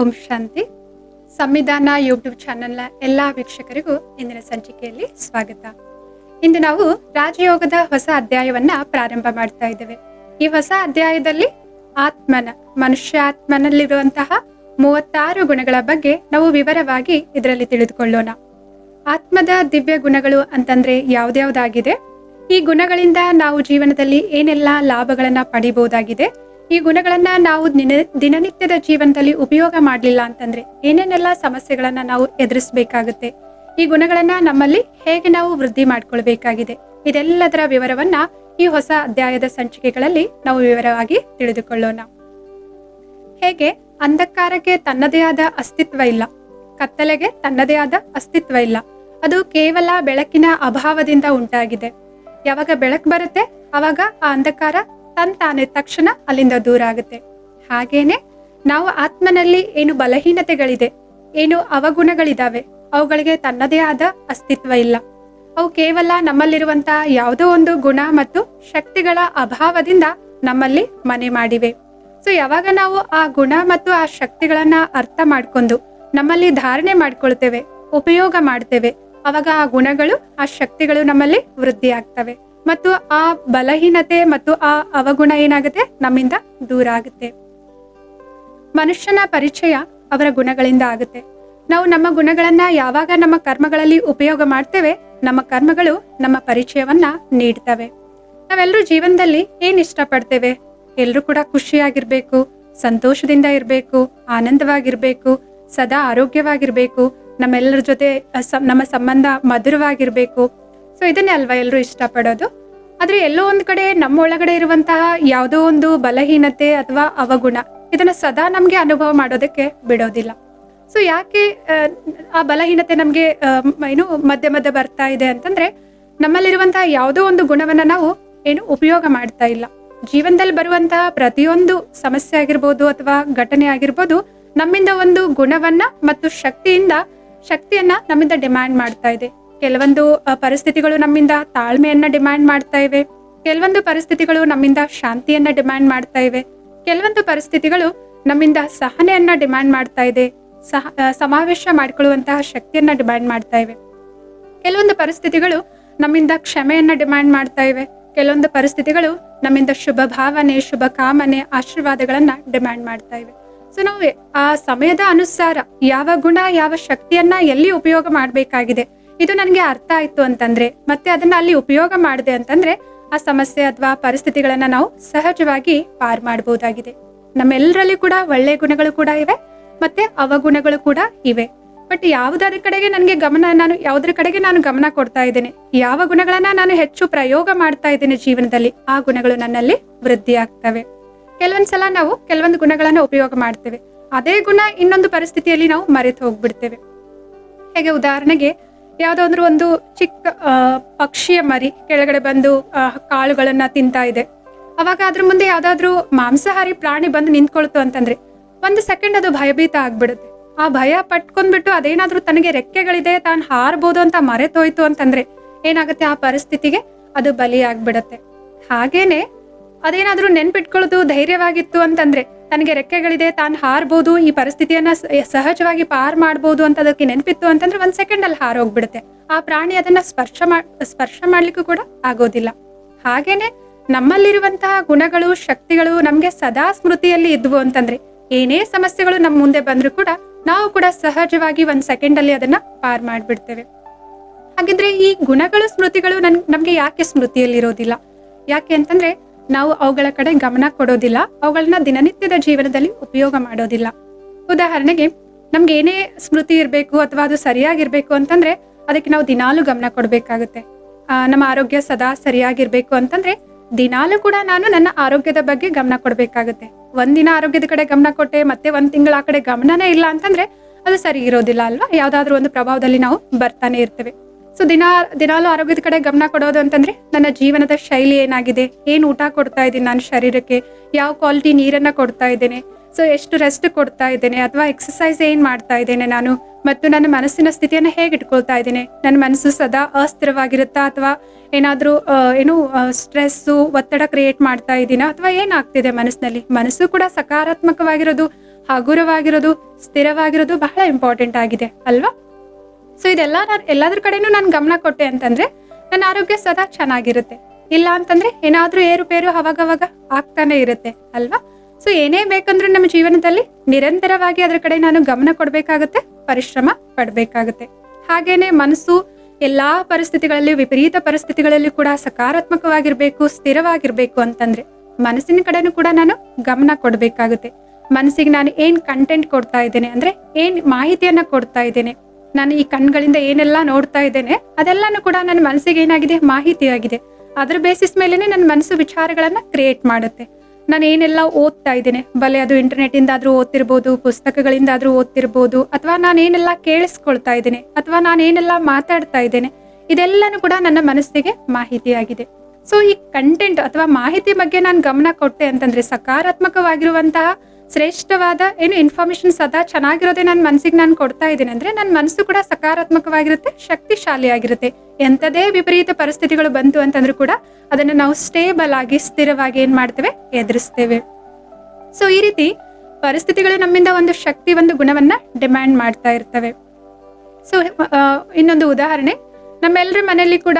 ಓಂ ಶಾಂತಿ. ಸಂವಿಧಾನ ಯೂಟ್ಯೂಬ್ ಚಾನೆಲ್ನ ಎಲ್ಲ ವೀಕ್ಷಕರಿಗೂ ಇಂದಿನ ಸಂಚಿಕೆಯಲ್ಲಿ ಸ್ವಾಗತ. ಇಂದು ನಾವು ರಾಜಯೋಗದ ಹೊಸ ಅಧ್ಯಾಯವನ್ನ ಪ್ರಾರಂಭ ಮಾಡ್ತಾ ಇದ್ದೇವೆ. ಈ ಹೊಸ ಅಧ್ಯಾಯದಲ್ಲಿ ಆತ್ಮನ, ಮನುಷ್ಯಾತ್ಮನಲ್ಲಿರುವಂತಹ ಮೂವತ್ತಾರು ಗುಣಗಳ ಬಗ್ಗೆ ನಾವು ವಿವರವಾಗಿ ಇದರಲ್ಲಿ ತಿಳಿದುಕೊಳ್ಳೋಣ. ಆತ್ಮದ ದಿವ್ಯ ಗುಣಗಳು ಅಂತಂದ್ರೆ ಯಾವ್ದ್ಯಾವ್ದಾಗಿದೆ? ಈ ಗುಣಗಳಿಂದ ನಾವು ಜೀವನದಲ್ಲಿ ಏನೆಲ್ಲ ಲಾಭಗಳನ್ನ ಪಡಿಬಹುದಾಗಿದೆ ಈ ಗುಣಗಳನ್ನ ನಾವು ದಿನ, ದಿನನಿತ್ಯದ ಜೀವನದಲ್ಲಿ ಉಪಯೋಗ ಮಾಡಲಿಲ್ಲ ಅಂತಂದ್ರೆ ಏನೇನೆಲ್ಲ ಸಮಸ್ಯೆಗಳನ್ನ ನಾವು ಎದುರಿಸಬೇಕಾಗುತ್ತೆ. ಈ ಗುಣಗಳನ್ನ ನಮ್ಮಲ್ಲಿ ಹೇಗೆ ನಾವು ವೃದ್ಧಿ ಮಾಡ್ಕೊಳ್ಬೇಕಾಗಿದೆ. ಇದೆಲ್ಲದರ ವಿವರವನ್ನ ಈ ಹೊಸ ಅಧ್ಯಾಯದ ಸಂಚಿಕೆಗಳಲ್ಲಿ ನಾವು ವಿವರವಾಗಿ ತಿಳಿದುಕೊಳ್ಳೋಣ. ಹೇಗೆ? ಅಂಧಕಾರಕ್ಕೆ ತನ್ನದೇ ಆದ ಅಸ್ತಿತ್ವ ಇಲ್ಲ. ಕತ್ತಲೆಗೆ ತನ್ನದೇ ಆದ ಅಸ್ತಿತ್ವ ಇಲ್ಲ. ಅದು ಕೇವಲ ಬೆಳಕಿನ ಅಭಾವದಿಂದ ಉಂಟಾಗಿದೆ. ಯಾವಾಗ ಬೆಳಕು ಬರುತ್ತೆ, ಅವಾಗ ಆ ಅಂಧಕಾರ ತನ್ ತಾನೇ ತಕ್ಷಣ ಅಲ್ಲಿಂದ ದೂರ ಆಗುತ್ತೆ. ಹಾಗೇನೆ ನಾವು ಆತ್ಮನಲ್ಲಿ ಏನು ಬಲಹೀನತೆಗಳಿದೆ, ಏನು ಅವಗುಣಗಳಿದಾವೆ, ಅವುಗಳಿಗೆ ತನ್ನದೇ ಆದ ಅಸ್ತಿತ್ವ ಇಲ್ಲ. ಅವು ಕೇವಲ ನಮ್ಮಲ್ಲಿರುವಂತಹ ಯಾವುದೋ ಒಂದು ಗುಣ ಮತ್ತು ಶಕ್ತಿಗಳ ಅಭಾವದಿಂದ ನಮ್ಮಲ್ಲಿ ಮನೆ ಮಾಡಿವೆ. ಸೊ ಯಾವಾಗ ನಾವು ಆ ಗುಣ ಮತ್ತು ಆ ಶಕ್ತಿಗಳನ್ನ ಅರ್ಥ ಮಾಡ್ಕೊಂಡು ನಮ್ಮಲ್ಲಿ ಧಾರಣೆ ಮಾಡ್ಕೊಳ್ತೇವೆ, ಉಪಯೋಗ ಮಾಡ್ತೇವೆ, ಅವಾಗ ಆ ಗುಣಗಳು, ಆ ಶಕ್ತಿಗಳು ನಮ್ಮಲ್ಲಿ ವೃದ್ಧಿ ಆಗ್ತವೆ ಮತ್ತು ಆ ಬಲಹೀನತೆ ಮತ್ತು ಆ ಅವಗುಣ ಏನಾಗುತ್ತೆ? ನಮ್ಮಿಂದ ದೂರ ಆಗುತ್ತೆ. ಮನುಷ್ಯನ ಪರಿಚಯ ಅವರ ಗುಣಗಳಿಂದ ಆಗುತ್ತೆ. ನಾವು ನಮ್ಮ ಗುಣಗಳನ್ನ ಯಾವಾಗ ನಮ್ಮ ಕರ್ಮಗಳಲ್ಲಿ ಉಪಯೋಗ ಮಾಡ್ತೇವೆ, ನಮ್ಮ ಕರ್ಮಗಳು ನಮ್ಮ ಪರಿಚಯವನ್ನ ನೀಡ್ತವೆ. ನಾವೆಲ್ಲರೂ ಜೀವನದಲ್ಲಿ ಏನ್ ಇಷ್ಟಪಡ್ತೇವೆ? ಎಲ್ಲರೂ ಕೂಡ ಖುಷಿಯಾಗಿರ್ಬೇಕು, ಸಂತೋಷದಿಂದ ಇರಬೇಕು, ಆನಂದವಾಗಿರ್ಬೇಕು, ಸದಾ ಆರೋಗ್ಯವಾಗಿರ್ಬೇಕು, ನಮ್ಮೆಲ್ಲರ ಜೊತೆ ನಮ್ಮ ಸಂಬಂಧ ಮಧುರವಾಗಿರ್ಬೇಕು ಸೊ ಇದನ್ನೇ ಅಲ್ವಾ ಎಲ್ಲರೂ ಇಷ್ಟಪಡೋದು? ಆದರೆ ಎಲ್ಲೋ ಒಂದು ಕಡೆ ನಮ್ಮ ಒಳಗಡೆ ಇರುವಂತಹ ಯಾವುದೋ ಒಂದು ಬಲಹೀನತೆ ಅಥವಾ ಅವಗುಣ ಇದನ್ನ ಸದಾ ನಮಗೆ ಅನುಭವ ಮಾಡೋದಕ್ಕೆ ಬಿಡೋದಿಲ್ಲ. ಸೊ ಯಾಕೆ ಆ, ಬಲಹೀನತೆ ನಮಗೆ ಏನು ಮಧ್ಯೆ ಮಧ್ಯೆ ಬರ್ತಾ ಇದೆ ಅಂತಂದ್ರೆ ನಮ್ಮಲ್ಲಿರುವಂತಹ ಯಾವುದೋ ಒಂದು ಗುಣವನ್ನ ನಾವು ಏನು ಉಪಯೋಗ ಮಾಡ್ತಾ ಇಲ್ಲ. ಜೀವನದಲ್ಲಿ ಬರುವಂತಹ ಪ್ರತಿಯೊಂದು ಸಮಸ್ಯೆ ಆಗಿರ್ಬೋದು ಅಥವಾ ಘಟನೆ ಆಗಿರ್ಬೋದು ನಮ್ಮಿಂದ ಒಂದು ಗುಣವನ್ನ ಮತ್ತು ಶಕ್ತಿಯಿಂದ ಶಕ್ತಿಯನ್ನ ನಮ್ಮಿಂದ ಡಿಮ್ಯಾಂಡ್ ಮಾಡ್ತಾ ಇದೆ. ಕೆಲವೊಂದು ಪರಿಸ್ಥಿತಿಗಳು ನಮ್ಮಿಂದ ತಾಳ್ಮೆಯನ್ನ ಡಿಮ್ಯಾಂಡ್ ಮಾಡ್ತಾ ಇವೆ. ಕೆಲವೊಂದು ಪರಿಸ್ಥಿತಿಗಳು ನಮ್ಮಿಂದ ಶಾಂತಿಯನ್ನ ಡಿಮ್ಯಾಂಡ್ ಮಾಡ್ತಾ ಇವೆ. ಕೆಲವೊಂದು ಪರಿಸ್ಥಿತಿಗಳು ನಮ್ಮಿಂದ ಸಹನೆಯನ್ನ ಡಿಮ್ಯಾಂಡ್ ಮಾಡ್ತಾ ಇದೆ. ಸಹ ಸಮಾವೇಶ ಮಾಡಿಕೊಳ್ಳುವಂತಹ ಶಕ್ತಿಯನ್ನ ಡಿಮ್ಯಾಂಡ್ ಮಾಡ್ತಾ ಇವೆ. ಕೆಲವೊಂದು ಪರಿಸ್ಥಿತಿಗಳು ನಮ್ಮಿಂದ ಕ್ಷಮೆಯನ್ನ ಡಿಮ್ಯಾಂಡ್ ಮಾಡ್ತಾ ಇವೆ. ಕೆಲವೊಂದು ಪರಿಸ್ಥಿತಿಗಳು ನಮ್ಮಿಂದ ಶುಭ ಭಾವನೆ, ಶುಭ ಕಾಮನೆ, ಆಶೀರ್ವಾದಗಳನ್ನ ಡಿಮ್ಯಾಂಡ್ ಮಾಡ್ತಾ ಇವೆ. ಸೊ, ನಾವು ಆ ಸಮಯದ ಅನುಸಾರ ಯಾವ ಗುಣ, ಯಾವ ಶಕ್ತಿಯನ್ನ ಎಲ್ಲಿ ಉಪಯೋಗ ಮಾಡಬೇಕಾಗಿದೆ? ಇದು ನನಗೆ ಅರ್ಥ ಆಯ್ತು ಅಂತಂದ್ರೆ, ಮತ್ತೆ ಅದನ್ನ ಅಲ್ಲಿ ಉಪಯೋಗ ಮಾಡಿದೆ ಅಂತಂದ್ರೆ, ಆ ಸಮಸ್ಯೆ ಅಥವಾ ಪರಿಸ್ಥಿತಿಗಳನ್ನ ನಾವು ಸಹಜವಾಗಿ ಪಾರ್ ಮಾಡಬಹುದಾಗಿದೆ ನಮ್ಮೆಲ್ಲರಲ್ಲಿ ಕೂಡ ಒಳ್ಳೆ ಗುಣಗಳು ಕೂಡ ಇವೆ, ಮತ್ತೆ ಅವಗುಣಗಳು ಕೂಡ ಇವೆ. ಬಟ್ ಯಾವುದರ ಕಡೆಗೆ ನನಗೆ ಗಮನ, ನಾನು ಯಾವ್ದ್ರ ಕಡೆಗೆ ನಾನು ಗಮನ ಕೊಡ್ತಾ ಇದ್ದೇನೆ, ಯಾವ ಗುಣಗಳನ್ನ ನಾನು ಹೆಚ್ಚು ಪ್ರಯೋಗ ಮಾಡ್ತಾ ಇದ್ದೇನೆ ಜೀವನದಲ್ಲಿ, ಆ ಗುಣಗಳು ನನ್ನಲ್ಲಿ ವೃದ್ಧಿ ಆಗ್ತವೆ. ಕೆಲವೊಂದ್ಸಲ ನಾವು ಕೆಲವೊಂದು ಗುಣಗಳನ್ನ ಉಪಯೋಗ ಮಾಡ್ತೇವೆ, ಅದೇ ಗುಣ ಇನ್ನೊಂದು ಪರಿಸ್ಥಿತಿಯಲ್ಲಿ ನಾವು ಮರೆತು ಹೋಗ್ಬಿಡ್ತೇವೆ ಹೇಗೆ ಉದಾಹರಣೆಗೆ ಯಾವ್ದಾದ್ರು ಒಂದು ಚಿಕ್ಕ ಪಕ್ಷಿಯ ಮರಿ ಕೆಳಗಡೆ ಬಂದು ಕಾಳುಗಳನ್ನ ತಿಂತಾ ಇದೆ. ಅವಾಗ ಅದ್ರ ಮುಂದೆ ಯಾವ್ದಾದ್ರು ಮಾಂಸಾಹಾರಿ ಪ್ರಾಣಿ ಬಂದು ನಿಂತ್ಕೊಳ್ತು ಅಂತಂದ್ರೆ ಒಂದು ಸೆಕೆಂಡ್ ಅದು ಭಯಭೀತ ಆಗ್ಬಿಡುತ್ತೆ. ಆ ಭಯ ಪಟ್ಕೊಂಡ್ಬಿಟ್ಟು ಅದೇನಾದ್ರೂ ತನಗೆ ರೆಕ್ಕೆಗಳಿದೆ, ತಾನು ಹಾರ್ಬೋದು ಅಂತ ಮರೆತೋಯ್ತು ಅಂತಂದ್ರೆ ಏನಾಗುತ್ತೆ? ಆ ಪರಿಸ್ಥಿತಿಗೆ ಅದು ಬಲಿಯಾಗ್ಬಿಡತ್ತೆ. ಹಾಗೇನೆ ಅದೇನಾದ್ರೂ ನೆನ್ಪಿಟ್ಕೊಳ್ಳೋದು ಧೈರ್ಯವಾಗಿತ್ತು ಅಂತಂದ್ರೆ ತನಗೆ ರೆಕ್ಕೆಗಳಿದೆ, ತಾನು ಹಾರ್ಬೋದು, ಈ ಪರಿಸ್ಥಿತಿಯನ್ನ ಸಹಜವಾಗಿ ಪಾರ್ ಮಾಡ್ಬೋದು ಅಂತ ಅದಕ್ಕೆ ನೆನಪಿತ್ತು ಅಂತಂದ್ರೆ ಒಂದ್ ಸೆಕೆಂಡ್ ಅಲ್ಲಿ ಹಾರೋಗ್ಬಿಡುತ್ತೆ ಆ ಪ್ರಾಣಿ ಅದನ್ನ ಸ್ಪರ್ಶ ಸ್ಪರ್ಶ ಮಾಡ್ಲಿಕ್ಕೂ ಕೂಡ ಆಗೋದಿಲ್ಲ. ಹಾಗೇನೆ ನಮ್ಮಲ್ಲಿರುವಂತಹ ಗುಣಗಳು, ಶಕ್ತಿಗಳು ನಮ್ಗೆ ಸದಾ ಸ್ಮೃತಿಯಲ್ಲಿ ಇದ್ವು ಅಂತಂದ್ರೆ ಏನೇ ಸಮಸ್ಯೆಗಳು ನಮ್ಮ ಮುಂದೆ ಬಂದ್ರೂ ಕೂಡ ನಾವು ಕೂಡ ಸಹಜವಾಗಿ ಒಂದು ಸೆಕೆಂಡ್ ಅಲ್ಲಿ ಅದನ್ನ ಪಾರ್ ಮಾಡ್ಬಿಡ್ತೇವೆ. ಹಾಗಿದ್ರೆ ಈ ಗುಣಗಳು, ಸ್ಮೃತಿಗಳು ನನ್, ನಮ್ಗೆ ಯಾಕೆ ಸ್ಮೃತಿಯಲ್ಲಿರೋದಿಲ್ಲ? ಯಾಕೆ ಅಂತಂದ್ರೆ ನಾವು ಅವುಗಳ ಕಡೆ ಗಮನ ಕೊಡೋದಿಲ್ಲ. ಅವುಗಳನ್ನ ದಿನನಿತ್ಯದ ಜೀವನದಲ್ಲಿ ಉಪಯೋಗ ಮಾಡೋದಿಲ್ಲ. ಉದಾಹರಣೆಗೆ, ನಮ್ಗೆ ಏನೇ ಸ್ಮೃತಿ ಇರಬೇಕು ಅಥವಾ ಅದು ಸರಿಯಾಗಿರ್ಬೇಕು ಅಂತಂದ್ರೆ, ಅದಕ್ಕೆ ನಾವು ದಿನಾಲು ಗಮನ ಕೊಡಬೇಕಾಗುತ್ತೆ. ನಮ್ಮ ಆರೋಗ್ಯ ಸದಾ ಸರಿಯಾಗಿರ್ಬೇಕು ಅಂತಂದ್ರೆ, ದಿನಾಲು ಕೂಡ ನಾನು ನನ್ನ ಆರೋಗ್ಯದ ಬಗ್ಗೆ ಗಮನ ಕೊಡಬೇಕಾಗುತ್ತೆ. ಒಂದಿನ ಆರೋಗ್ಯದ ಕಡೆ ಗಮನ ಕೊಟ್ಟೆ, ಮತ್ತೆ ಒಂದ್ ತಿಂಗಳ ಆ ಕಡೆ ಗಮನನೇ ಇಲ್ಲ ಅಂತಂದ್ರೆ, ಅದು ಸರಿ ಇರೋದಿಲ್ಲ ಅಲ್ವಾ? ಯಾವ್ದಾದ್ರು ಒಂದು ಪ್ರಭಾವದಲ್ಲಿ ನಾವು ಬರ್ತಾನೆ ಇರ್ತೇವೆ. ಸೊ ದಿನ, ದಿನಾಲೂ ಆರೋಗ್ಯದ ಕಡೆ ಗಮನ ಕೊಡೋದು ಅಂತಂದ್ರೆ ನನ್ನ ಜೀವನದ ಶೈಲಿ ಏನಾಗಿದೆ? ಏನ್ ಊಟ ಕೊಡ್ತಾ ಇದ್ದೀನಿ ನಾನು ಶರೀರಕ್ಕೆ? ಯಾವ ಕ್ವಾಲಿಟಿ ನೀರನ್ನ ಕೊಡ್ತಾ ಇದ್ದೇನೆ? ಸೊ ಎಷ್ಟು ರೆಸ್ಟ್ ಕೊಡ್ತಾ ಇದ್ದೇನೆ? ಅಥವಾ ಎಕ್ಸಸೈಸ್ ಏನ್ ಮಾಡ್ತಾ ಇದ್ದೇನೆ ನಾನು? ಮತ್ತು ನನ್ನ ಮನಸ್ಸಿನ ಸ್ಥಿತಿಯನ್ನ ಹೇಗೆ ಇಟ್ಕೊಳ್ತಾ ಇದ್ದೇನೆ? ನನ್ನ ಮನಸ್ಸು ಸದಾ ಅಸ್ಥಿರವಾಗಿರುತ್ತಾ? ಅಥವಾ ಏನಾದರೂ ಏನು ಸ್ಟ್ರೆಸ್ಸು ಒತ್ತಡ ಕ್ರಿಯೇಟ್ ಮಾಡ್ತಾ ಇದ್ದೀನ? ಅಥವಾ ಏನಾಗ್ತಿದೆ ಮನಸ್ಸಿನಲ್ಲಿ? ಮನಸ್ಸು ಕೂಡ ಸಕಾರಾತ್ಮಕವಾಗಿರೋದು, ಹಗುರವಾಗಿರೋದು, ಸ್ಥಿರವಾಗಿರೋದು ಬಹಳ ಇಂಪಾರ್ಟೆಂಟ್ ಆಗಿದೆ, ಅಲ್ವಾ? ಸೊ ಇದೆಲ್ಲ ನಾನು, ಎಲ್ಲಾದ್ರ ಕಡೆನೂ ನಾನು ಗಮನ ಕೊಟ್ಟೆ ಅಂತಂದ್ರೆ ನನ್ನ ಆರೋಗ್ಯ ಸದಾ ಚೆನ್ನಾಗಿರುತ್ತೆ. ಇಲ್ಲ ಅಂತಂದ್ರೆ ಏನಾದ್ರೂ ಏರುಪೇರು ಅವಾಗವಾಗ ಆಗ್ತಾನೆ ಇರುತ್ತೆ, ಅಲ್ವಾ? ಸೊ ಏನೇ ಬೇಕಂದ್ರೂ ನಮ್ಮ ಜೀವನದಲ್ಲಿ ನಿರಂತರವಾಗಿ ಅದ್ರ ಕಡೆ ನಾನು ಗಮನ ಕೊಡ್ಬೇಕಾಗತ್ತೆ, ಪರಿಶ್ರಮ ಪಡ್ಬೇಕಾಗತ್ತೆ. ಹಾಗೇನೆ ಮನಸ್ಸು ಎಲ್ಲಾ ಪರಿಸ್ಥಿತಿಗಳಲ್ಲಿ, ವಿಪರೀತ ಪರಿಸ್ಥಿತಿಗಳಲ್ಲಿ ಕೂಡ ಸಕಾರಾತ್ಮಕವಾಗಿರ್ಬೇಕು, ಸ್ಥಿರವಾಗಿರ್ಬೇಕು ಅಂತಂದ್ರೆ ಮನಸ್ಸಿನ ಕಡೆನೂ ಕೂಡ ನಾನು ಗಮನ ಕೊಡ್ಬೇಕಾಗುತ್ತೆ. ಮನಸ್ಸಿಗೆ ನಾನು ಏನ್ ಕಂಟೆಂಟ್ ಕೊಡ್ತಾ ಇದ್ದೇನೆ ಅಂದ್ರೆ ಏನ್ ಮಾಹಿತಿಯನ್ನ ಕೊಡ್ತಾ ಇದ್ದೇನೆ ನಾನು ಈ ಕಣ್ಗಳಿಂದ ಏನೆಲ್ಲ ನೋಡ್ತಾ ಇದ್ದೇನೆ, ಅದೆಲ್ಲಾನು ಕೂಡ ನನ್ನ ಮನಸ್ಸಿಗೆ ಏನಾಗಿದೆ? ಮಾಹಿತಿ ಆಗಿದೆ ಅದ್ರ ಬೇಸಿಸ್ ಮೇಲೆನೆ ನನ್ನ ಮನಸ್ಸು ವಿಚಾರಗಳನ್ನ ಕ್ರಿಯೇಟ್ ಮಾಡುತ್ತೆ. ನಾನು ಏನೆಲ್ಲ ಓದ್ತಾ ಇದ್ದೇನೆ? ಬಲೆ ಅದು ಇಂಟರ್ನೆಟ್ ಇಂದ ಆದ್ರೂ ಓದ್ತಿರ್ಬೋದು ಪುಸ್ತಕಗಳಿಂದ ಆದ್ರೂ ಓದ್ತಿರ್ಬೋದು, ಅಥವಾ ನಾನು ಏನೆಲ್ಲ ಕೇಳಿಸ್ಕೊಳ್ತಾ ಇದ್ದೇನೆ, ಅಥವಾ ನಾನು ಏನೆಲ್ಲ ಮಾತಾಡ್ತಾ ಇದ್ದೇನೆ, ಇದೆಲ್ಲನೂ ಕೂಡ ನನ್ನ ಮನಸ್ಸಿಗೆ ಮಾಹಿತಿಯಾಗಿದೆ. ಸೊ ಈ ಕಂಟೆಂಟ್ ಅಥವಾ ಮಾಹಿತಿ ಬಗ್ಗೆ ನಾನು ಗಮನ ಕೊಟ್ಟೆ ಅಂತಂದ್ರೆ ಸಕಾರಾತ್ಮಕವಾಗಿರುವಂತಹ ಶ್ರೇಷ್ಠವಾದ ಏನು ಇನ್ಫಾರ್ಮೇಶನ್ ಸದಾ ಚೆನ್ನಾಗಿರೋದೇ ನನ್ನ ಮನಸ್ಸಿಗೆ ನಾನು ಕೊಡ್ತಾ ಇದ್ದೀನಿ ಅಂದ್ರೆ ನನ್ನ ಮನಸ್ಸು ಕೂಡ ಸಕಾರಾತ್ಮಕವಾಗಿರುತ್ತೆ, ಶಕ್ತಿಶಾಲಿಯಾಗಿರುತ್ತೆ. ಎಂಥದೇ ವಿಪರೀತ ಪರಿಸ್ಥಿತಿಗಳು ಬಂತು ಅಂತಂದ್ರೂ ಕೂಡ ಅದನ್ನು ನಾವು ಸ್ಟೇಬಲ್ ಆಗಿ, ಸ್ಥಿರವಾಗಿ ಏನು ಮಾಡ್ತೇವೆ? ಎದುರಿಸ್ತೇವೆ. ಸೊ ಈ ರೀತಿ ಪರಿಸ್ಥಿತಿಗಳು ನಮ್ಮಿಂದ ಒಂದು ಶಕ್ತಿ, ಒಂದು ಗುಣವನ್ನ ಡಿಮ್ಯಾಂಡ್ ಮಾಡ್ತಾ ಇರ್ತವೆ. ಸೊ ಇನ್ನೊಂದು ಉದಾಹರಣೆ. ನಮ್ಮೆಲ್ಲರ ಮನೆಯಲ್ಲಿ ಕೂಡ